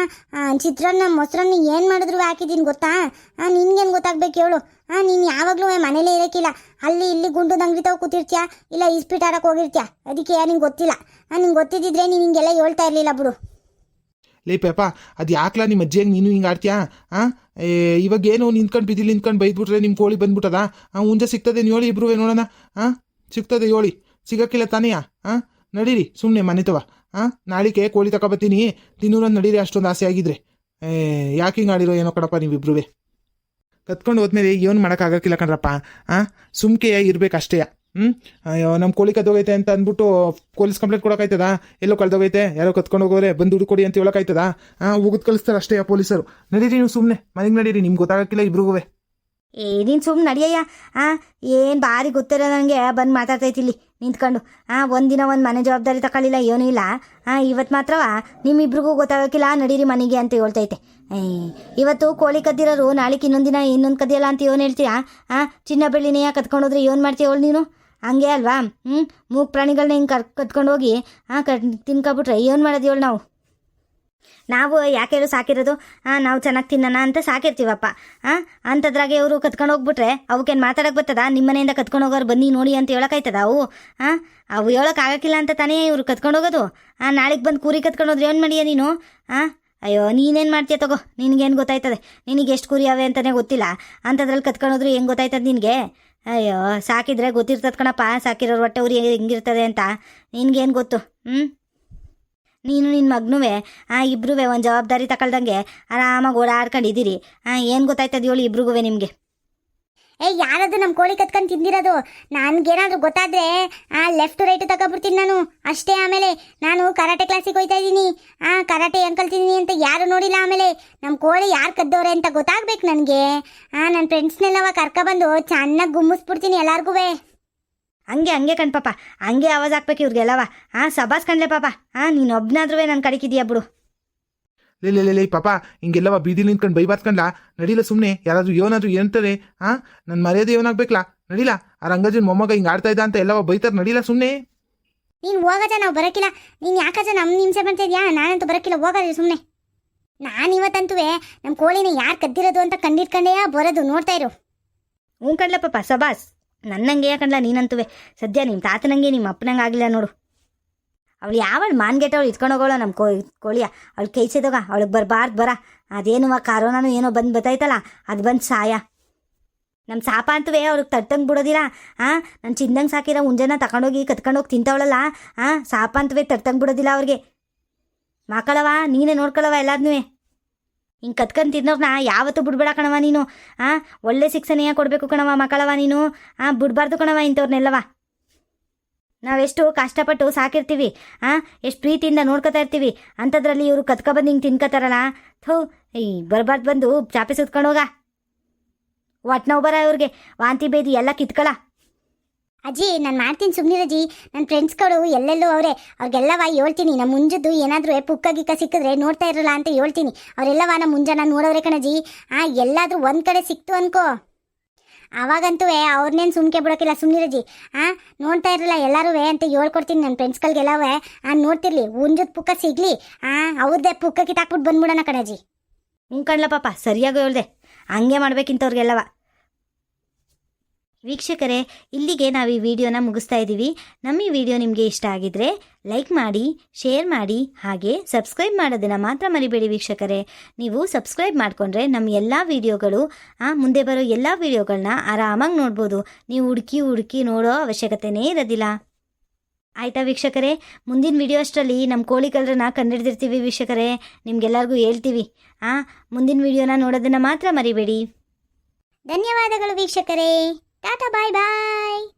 ಚಿತ್ರಾನ್ನ, ಮೊಸರನ್ನ ಏನು ಮಾಡಿದ್ರು ಹಾಕಿದ್ದೀನಿ ಗೊತ್ತಾ? ಆ, ನಿನ್ಗೇನು ಗೊತ್ತಾಗ್ಬೇಕು ಹೇಳು. ಆ, ನೀನು ಯಾವಾಗಲೂ ಮನೇಲೇ ಇರೋಕ್ಕಿಲ್ಲ ಅಲ್ಲಿ ಇಲ್ಲಿ ಗುಂಡು ಅಂಗಡಿ ತಗೋ ಕೂತಿರ್ತೀಯ? ಇಲ್ಲ ಇಸ್ಪೀಟ್ ಆಡಕ್ಕೆ ಹೋಗಿರ್ತೀಯ? ಅದಕ್ಕೆ ನಿಂಗೆ ಗೊತ್ತಿಲ್ಲ. ಹಾಂ ನಿಂಗೆ ಗೊತ್ತಿದ್ದಿದ್ರೆ ನೀನು ಹಿಂಗೆಲ್ಲ ಹೇಳ್ತಾ ಇರಲಿಲ್ಲ ಬಿಡು. ಲೇ ಪೇಪ ಅದು ಯಾಕ್ಲಾ ನಿಮ್ಮ ಅಜ್ಜಿಯಂಗೆ ನೀನು ಹಿಂಗೆ ಆಡ್ತೀಯಾ? ಹಾಂ ಇವಾಗ ಏನು ನಿಂತ್ಕೊಂಡು ಬಿದ್ದಿಲ್ಲ ನಿಂತ್ಕೊಂಡು ಬೈದ್ಬಿಟ್ರೆ ನಿಮ್ಮ ಕೋಳಿ ಬಂದ್ಬಿಟ್ಟದ? ಹಾಂ ಮುಂಜೆ ಸಿಗ್ತದೆ ನೀವು ಹೇಳಿ ಇಬ್ರು ನೋಡೋಣ. ಹಾಂ ಸಿಗ್ತದೆ ಹೇಳಿ. ಸಿಗಕ್ಕಿಲ್ಲ ತಾನೆಯಾ? ಹಾಂ ನಡೀರಿ ಸುಮ್ಮನೆ ಮನೆತವ ಹಾಂ ನಾಳಿಗೆ ಕೋಳಿ ತಗೊಬತ್ತೀನಿ ತಿನ್ನೂರನ್ನು ನಡೀರಿ ಅಷ್ಟೊಂದು ಆಸೆ ಆಗಿದ್ರೆ. ಏ, ಯಾಕೆ ಹಿಂಗೆ ಆಡಿರೋ ಏನೋ ಕಣಪ್ಪ ನೀವಿಬ್ರುವೆ ಕತ್ಕೊಂಡು ಹೋದ್ಮೇಲೆ ಏನು ಮಾಡೋಕ್ಕಾಗಕ್ಕಿಲ್ಲ ಕಣ್ರಪ್ಪ. ಹಾಂ ಸುಮ್ಕೆ ಇರ್ಬೇಕಷ್ಟೇ. ಹ್ಞೂ ಅಯ್ಯೋ ನಮ್ಮ ಕೋಳಿ ಕದ್ದೋಗೈತೆ ಅಂತ ಅಂದ್ಬಿಟ್ಟು ಪೊಲೀಸ್ ಕಂಪ್ಲೇಂಟ್ ಕೊಡೋಕಾಯ್ತದ? ಎಲ್ಲೋ ಕಳ್ದೋಗೈತೆ? ಯಾರೋ ಕತ್ಕೊಂಡು ಹೋಗೋರೆ, ಬಂದು ದುಡ್ಡು ಕೊಡಿ ಅಂತ ಹೇಳೋಕಾಯ್ತದ? ಹಾಂ ಹೋಗುದ್ ಕಳಿಸ್ತಾರೆ ಅಷ್ಟೇ ಆ ಪೊಲೀಸರು. ನಡೀರಿ ನೀವು ಸುಮ್ಮನೆ ಮನೆಗೆ ನಡೀರಿ, ನಿಮ್ಗೆ ಗೊತ್ತಾಗಕ್ಕಿಲ್ಲ ಇಬ್ರಿಗೂ ಏ, ನೀನು ಸುಮ್ಮನೆ ನಡಿಯಯ್ಯ. ಹಾಂ ಏನು ಭಾರಿ ಗೊತ್ತಿರೋ ನನಗೆ ಬಂದು ಮಾತಾಡ್ತೈತಿ ಇಲ್ಲಿ, ನಿಂತ್ಕೊಂಡು. ಹಾಂ ಒಂದಿನ ಒಂದು ಮನೆ ಜವಾಬ್ದಾರಿ ತಗೊಳ್ಳಿಲ್ಲ ಏನೂ ಇಲ್ಲ. ಹಾಂ ಇವತ್ತು ಮಾತ್ರವ ನಿಮ್ಮಿಬ್ರಿಗೂ ಗೊತ್ತಾಗಕ್ಕಿಲ್ಲ, ನಡೀರಿ ಮನೆಗೆ ಅಂತ ಹೇಳ್ತೈತೆ ಏ, ಇವತ್ತು ಕೋಳಿ ಕದ್ದಿರೋರು ನಾಳೆಗೆ ಇನ್ನೊಂದು ದಿನ ಇನ್ನೊಂದು ಕದಿಯಲ್ಲ ಅಂತ ಏನು ಹೇಳ್ತೀಯಾ? ಹಾಂ ಚಿನ್ನ ಬೆಳ್ಳಿನೆಯ ಕದ್ಕೊಂಡೋದ್ರೆ ಏನು ಮಾಡ್ತೀಯ ಅವಳು ನೀನು? ಹಂಗೆ ಅಲ್ವಾ? ಹ್ಞೂ ಮೂಗ್ ಪ್ರಾಣಿಗಳನ್ನ ಹಿಂಗೆ ಕರ್, ಕತ್ಕೊಂಡು ಹೋಗಿ ಹಾಂ ಕಟ್ ತಿನ್ಕೊಬಿಟ್ರೆ ಏನು ಮಾಡೋದು ನಾವು? ನಾವು ಯಾಕೆ ಹೇಳು ಸಾಕಿರೋದು? ಹಾಂ ನಾವು ಚೆನ್ನಾಗಿ ತಿನ್ನೋಣ ಅಂತ ಸಾಕಿರ್ತೀವಪ್ಪ. ಹಾಂ ಅಂಥದ್ರಾಗೆ ಇವರು ಕತ್ಕೊಂಡು ಹೋಗ್ಬಿಟ್ರೆ ಅವಕ್ಕೇನು ಮಾತಾಡಕ್ಕೆ ಬರ್ತದ? ನಿಮ್ಮ ಮನೆಯಿಂದ ಕತ್ಕೊಂಡು ಹೋಗೋರು ಬನ್ನಿ ನೋಡಿ ಅಂತ ಹೇಳೋಕ್ಕಾಯ್ತದ ಅವು? ಹಾಂ ಅವು ಹೇಳೋಕ್ಕಾಗಕ್ಕಿಲ್ಲ ಅಂತ ತಾನೇ ಇವರು ಕತ್ಕೊಂಡು ಹೋಗೋದು? ಹಾಂ ನಾಳೆಗೆ ಬಂದು ಕೂರಿ ಕತ್ಕೊಂಡು ಹೋದ್ರೆ ಏನು ಮಾಡಿಯ ನೀನು? ಹಾಂ ಅಯ್ಯೋ, ನೀನೇನು ಮಾಡ್ತೀಯ ತಗೋ? ನಿನಗೇನು ಗೊತ್ತಾಯ್ತದೆ? ನಿನಗೆ ಎಷ್ಟು ಕುರಿ ಅವೆ ಅಂತಲೇ ಗೊತ್ತಿಲ್ಲ? ಅಂಥದ್ರಲ್ಲಿ ಕತ್ಕೊಂಡೋದ್ರೆ ಹೆಂಗೆ ಗೊತ್ತಾಯ್ತದೆ ನಿನಗೆ? ಅಯ್ಯೋ, ಸಾಕಿದ್ರೆ ಗೊತ್ತಿರ್ತದ ಕಣಪ್ಪ. ಸಾಕಿರೋರು ಹೊಟ್ಟೆ ಉರಿ ಹೆಂಗಿರ್ತದೆ ಅಂತ. ನಿನ್ಗೇನು ಗೊತ್ತು? ಹ್ಞೂ ನೀನು ನಿನ್ನ ಮಗನೂ ಆ ಇಬ್ರೂ ಒಂದು ಜವಾಬ್ದಾರಿ ತಗೊಳ್ದಂಗೆ ಆರಾಮಾಗಿ ಓಡಾಡ್ಕೊಂಡಿದ್ದೀರಿ. ಹಾಂ ಏನು ಗೊತ್ತಾಯ್ತದ ಹೇಳಿ ಇಬ್ರಿಗೂ ನಿಮಗೆ? ಏ ಯಾರದು ನಮ್ಮ ಕೋಳಿ ಕತ್ಕೊಂಡು ತಿಂದಿರೋದು? ನನ್ಗೇನಾದ್ರೂ ಗೊತ್ತಾದ್ರೆ, ಆ ಲೆಫ್ಟ್ ರೈಟ್ ತಗೊಬಿಡ್ತೀನಿ ನಾನು. ಅಷ್ಟೇ ಆಮೇಲೆ ನಾನು ಕರಾಟೆ ಕ್ಲಾಸಿಗೆ ಹೋಯ್ತಾ ಇದ್ದೀನಿ ಆ, ಕರಾಟೆ ಹೆಂಗ್ ಕಲ್ತಿದ್ದೀನಿ ಅಂತ ಯಾರು ನೋಡಿಲ್ಲ ಆಮೇಲೆ. ನಮ್ಮ ಕೋಳಿ ಯಾರು ಕದ್ದವ್ರೆ ಅಂತ ಗೊತ್ತಾಗ್ಬೇಕು ನನಗೆ. ಆ ನನ್ನ ಫ್ರೆಂಡ್ಸ್ನೆಲ್ಲವ ಕರ್ಕೊಬಂದು ಚೆನ್ನಾಗಿ ಗುಮ್ಮಿಸ್ಬಿಡ್ತೀನಿ ಎಲ್ಲಾರ್ಗೂ ಹಂಗೆ ಹಂಗೆ ಕಣ್ ಪಾಪ. ಹಂಗೆ ಆವಾಜ್ ಹಾಕ್ಬೇಕು ಇವ್ರಿಗೆಲ್ಲವ. ಆ ಸಬಾಸ್ ಕಣ್ಲೆ ಪಾಪ ಹಾಂ ನೀನು ಒಬ್ನಾದ್ರೂ ನನ್ನ ಕಡಿಕಿದೀಯ ಬಿಡು. ಲೇ ಲೇ ಪಾಪ ಹಿಂಗೆಲ್ಲವ ಬೀದಿಲಿ ನಿಂತ್ಕೊಂಡು ಬೈಬಾರ್ಕಂಡ್ಲ ನಡಿಲ್ಲ ಸುಮ್ಮನೆ ಯಾರಾದರೂ ಏನಾದರೂ ಏನಂತಾರೆ ಹಾಂ ನನ್ನ ಮರ್ಯಾದೆ ಏನಾಗ್ಬೇಕಲ್ಲ ನಡಿಲ್ಲ ಆ ರಂಗಜನ್ ಮೊಮ್ಮಗ ಹಿಂಗೆ ಆಡ್ತಾ ಇದ್ದ ಅಂತ ಎಲ್ಲವ ಬೈತಾರೆ ನಡಿಲ್ಲ ಸುಮ್ಮನೆ ನೀನು ಹೋಗಜ ನಾವು ಬರೋಕ್ಕಿಲ್ಲ ನೀನು ಯಾಕಜ ನಮ್ಮ ಹಿಂಸೆ ಬರ್ತಿದ್ಯಾ ನಾನಂತೂ ಬರೋಕ್ಕಿಲ್ಲ ಹೋಗಜ ಸುಮ್ಮನೆ ನಾನು ಇವತ್ತಂತೂ ನಮ್ಮ ಕೋಳಿನ ಯಾರು ಕದ್ದಿರೋದು ಅಂತ ಕಂಡಿಟ್ಕೊಂಡೇ ಬರೋದು ನೋಡ್ತಾ ಇರು. ಹ್ಞೂ ಕಣ್ಲೆ ಪಾಪ ಸಬಾಸ್. ನನ್ನಂಗೆ ಯಾಕಂಡ್ಲ ನೀನಂತುವೆ. ಸದ್ಯ ನಿಮ್ಮ ತಾತನಂಗೆ ನಿಮ್ಮ ಅಪ್ಪನಂಗೆ ಆಗಲಿಲ್ಲ ನೋಡು. ಅವಳು ಯಾವಳು ಮಾನ್ಗೆಟ್ಟವಳು ಇಟ್ಕೊಂಡು ಹೋಗೋಳು ನಮ್ಮ ಕೋ, ಕೋಳಿಯ. ಅವಳು ಕೈ ಸೇದೋಗ, ಅವಳಿಗೆ ಬರಬಾರ್ದು ಬರ. ಅದೇನು ಕರೋನಾನು ಏನೋ ಬಂದು ಬತ್ತೈತಲ್ಲ ಅದು ಬಂದು ಸಾಯ. ನಮ್ಮ ಸಾಪ ಅಂತವೇ ಅವ್ರಿಗೆ ತಟ್ಟಂಗೆ ಬಿಡೋದಿಲ್ಲ ಹಾಂ ನಾನು ಚಿಂದಂಗೆ ಸಾಕಿರೋ ಮುಂಜಾನೆ ತಗೊಂಡೋಗಿ ಕತ್ಕೊಂಡೋಗಿ ತಿಂತವಳಲ್ಲ? ಹಾಂ ಸಾಪ ಅಂತವೇ ತಟ್ಟಂಗೆ ಬಿಡೋದಿಲ್ಲ ಅವ್ರಿಗೆ. ಮಾಕಳವ ನೀನೇ ನೋಡ್ಕೊಳವ ಎಲ್ಲಾದ್ನೂ ಹಿಂಗೆ ಕತ್ಕೊಂಡು ತಿನ್ನೋರ್ನ ಯಾವತ್ತೂ ಬಿಡ್ಬೇಡ ಕಣವ ನೀನು. ಹಾಂ ಒಳ್ಳೆ ಶಿಕ್ಷಣೆಯ ಕೊಡಬೇಕು ಕಣವ ಮಕ್ಕಳವ ನೀನು. ಹಾಂ ಬಿಡಬಾರ್ದು ಕಣವ ಇಂಥವ್ರನ್ನೆಲ್ಲವ ನಾವೆಷ್ಟು ಕಷ್ಟಪಟ್ಟು ಸಾಕಿರ್ತೀವಿ ಹಾಂ ಎಷ್ಟು ಪ್ರೀತಿಯಿಂದ ನೋಡ್ಕೊತಾ ಇರ್ತೀವಿ. ಅಂಥದ್ರಲ್ಲಿ ಇವರು ಕತ್ಕೊಬಂದು ಹಿಂಗೆ ತಿನ್ಕೋತಾರಲ್ಲ? ಥೂ, ಈ ಬರಬಾರ್ದು ಬಂದು ಚಾಪೆ ಸುತ್ಕೊಂಡು ಹೋಗ. ಒಟ್ಟು ನೋವು ಬರ ಇವ್ರಿಗೆ, ವಾಂತಿ ಬೇದಿ ಎಲ್ಲ ಕಿತ್ಕೊಳ. ಅಜ್ಜಿ, ನಾನು ಮಾಡ್ತೀನಿ ಸುಮ್ಮನಿರಜ್ಜಿ ನನ್ನ ಫ್ರೆಂಡ್ಸ್ಗಳು ಎಲ್ಲೆಲ್ಲೂ ಅವರೇ ಅವ್ರಿಗೆಲ್ಲವ ಹೇಳ್ತೀನಿ. ನಮ್ಮ ಮುಂಜದ್ದು ಏನಾದರೂ ಪುಕ್ಕ ಗಿಕ್ಕ ಸಿಕ್ಕಿದ್ರೆ ನೋಡ್ತಾ ಇರಲ್ಲ ಅಂತ ಹೇಳ್ತೀನಿ. ಅವರೆಲ್ಲವ ನಮ್ಮ ಮುಂಜಾನೆ ನೋಡೋರೆ ಕಣಜ್ಜಿ. ಆ, ಎಲ್ಲಾದರೂ ಒಂದು ಕಡೆ ಸಿಕ್ತು ಅನ್ಕೋ. ಅವಾಗಂತೂ ಅವ್ರನ್ನೇನು ಸುಮ್ಕೆ ಬಿಡೋಕ್ಕಿಲ್ಲ ಸುಮ್ಮನಿರಜಿ ಆ, ನೋಡ್ತಾ ಇರಲಿಲ್ಲ, ಎಲ್ಲರೂ ಅಂತ ಹೇಳ್ಕೊಡ್ತೀನಿ ನನ್ನ ಫ್ರೆಂಡ್ಸ್ಗಳಿಗೆಲ್ಲವೇ ಆ, ನೋಡ್ತಿರ್ಲಿ, ಉಂಜದ ಪುಕ್ಕ ಸಿಗಲಿ. ಆ ಅವ್ರದ್ದೇ ಪುಕ್ಕ ಕಿತ್ತಾಕ್ಬಿಟ್ಟು ಬಂದ್ಬಿಡೋಣ ಕಣಜಿ ಹ್ಞೂ ಕಣ್ಲ ಪಾಪ, ಸರಿಯಾಗಿ ಹೇಳ್ದೆ. ಹಂಗೆ ಮಾಡ್ಬೇಕಿಂತವ್ರಿಗೆಲ್ಲವ. ವೀಕ್ಷಕರೇ, ಇಲ್ಲಿಗೆ ನಾವು ಈ ವಿಡಿಯೋನ ಮುಗಿಸ್ತಾ ಇದ್ದೀವಿ ನಮ್ಮ ಈ ವಿಡಿಯೋ ನಿಮಗೆ ಇಷ್ಟ ಆಗಿದ್ರೆ ಲೈಕ್ ಮಾಡಿ, ಶೇರ್ ಮಾಡಿ, ಹಾಗೆ ಸಬ್ಸ್ಕ್ರೈಬ್ ಮಾಡೋದನ್ನು ಮಾತ್ರ ಮರಿಬೇಡಿ ವೀಕ್ಷಕರೇ. ನೀವು ಸಬ್ಸ್ಕ್ರೈಬ್ ಮಾಡಿಕೊಂಡ್ರೆ ನಮ್ಮ ಎಲ್ಲ ವಿಡಿಯೋಗಳು ಮುಂದೆ ಬರೋ ಎಲ್ಲ ವಿಡಿಯೋಗಳನ್ನ ಆರಾಮಾಗಿ ನೋಡ್ಬೋದು. ನೀವು ಹುಡುಕಿ ಹುಡುಕಿ ನೋಡೋ ಅವಶ್ಯಕತೆನೇ ಇರೋದಿಲ್ಲ. ಆಯಿತಾ ವೀಕ್ಷಕರೇ? ಮುಂದಿನ ವಿಡಿಯೋ ಅಷ್ಟರಲ್ಲಿ ನಮ್ಮ ಕಲರನ್ನ ಕಂಡಿಡ್ದಿರ್ತೀವಿ ವೀಕ್ಷಕರೇ. ನಿಮ್ಗೆಲ್ಲರಿಗೂ ಹೇಳ್ತೀವಿ. ಆ, ಮುಂದಿನ ವಿಡಿಯೋನ ನೋಡೋದನ್ನು ಮಾತ್ರ ಮರಿಬೇಡಿ. ಧನ್ಯವಾದಗಳು ವೀಕ್ಷಕರೇ. ಟಾಟಾ ಬಾಯ್ ಬಾಯ್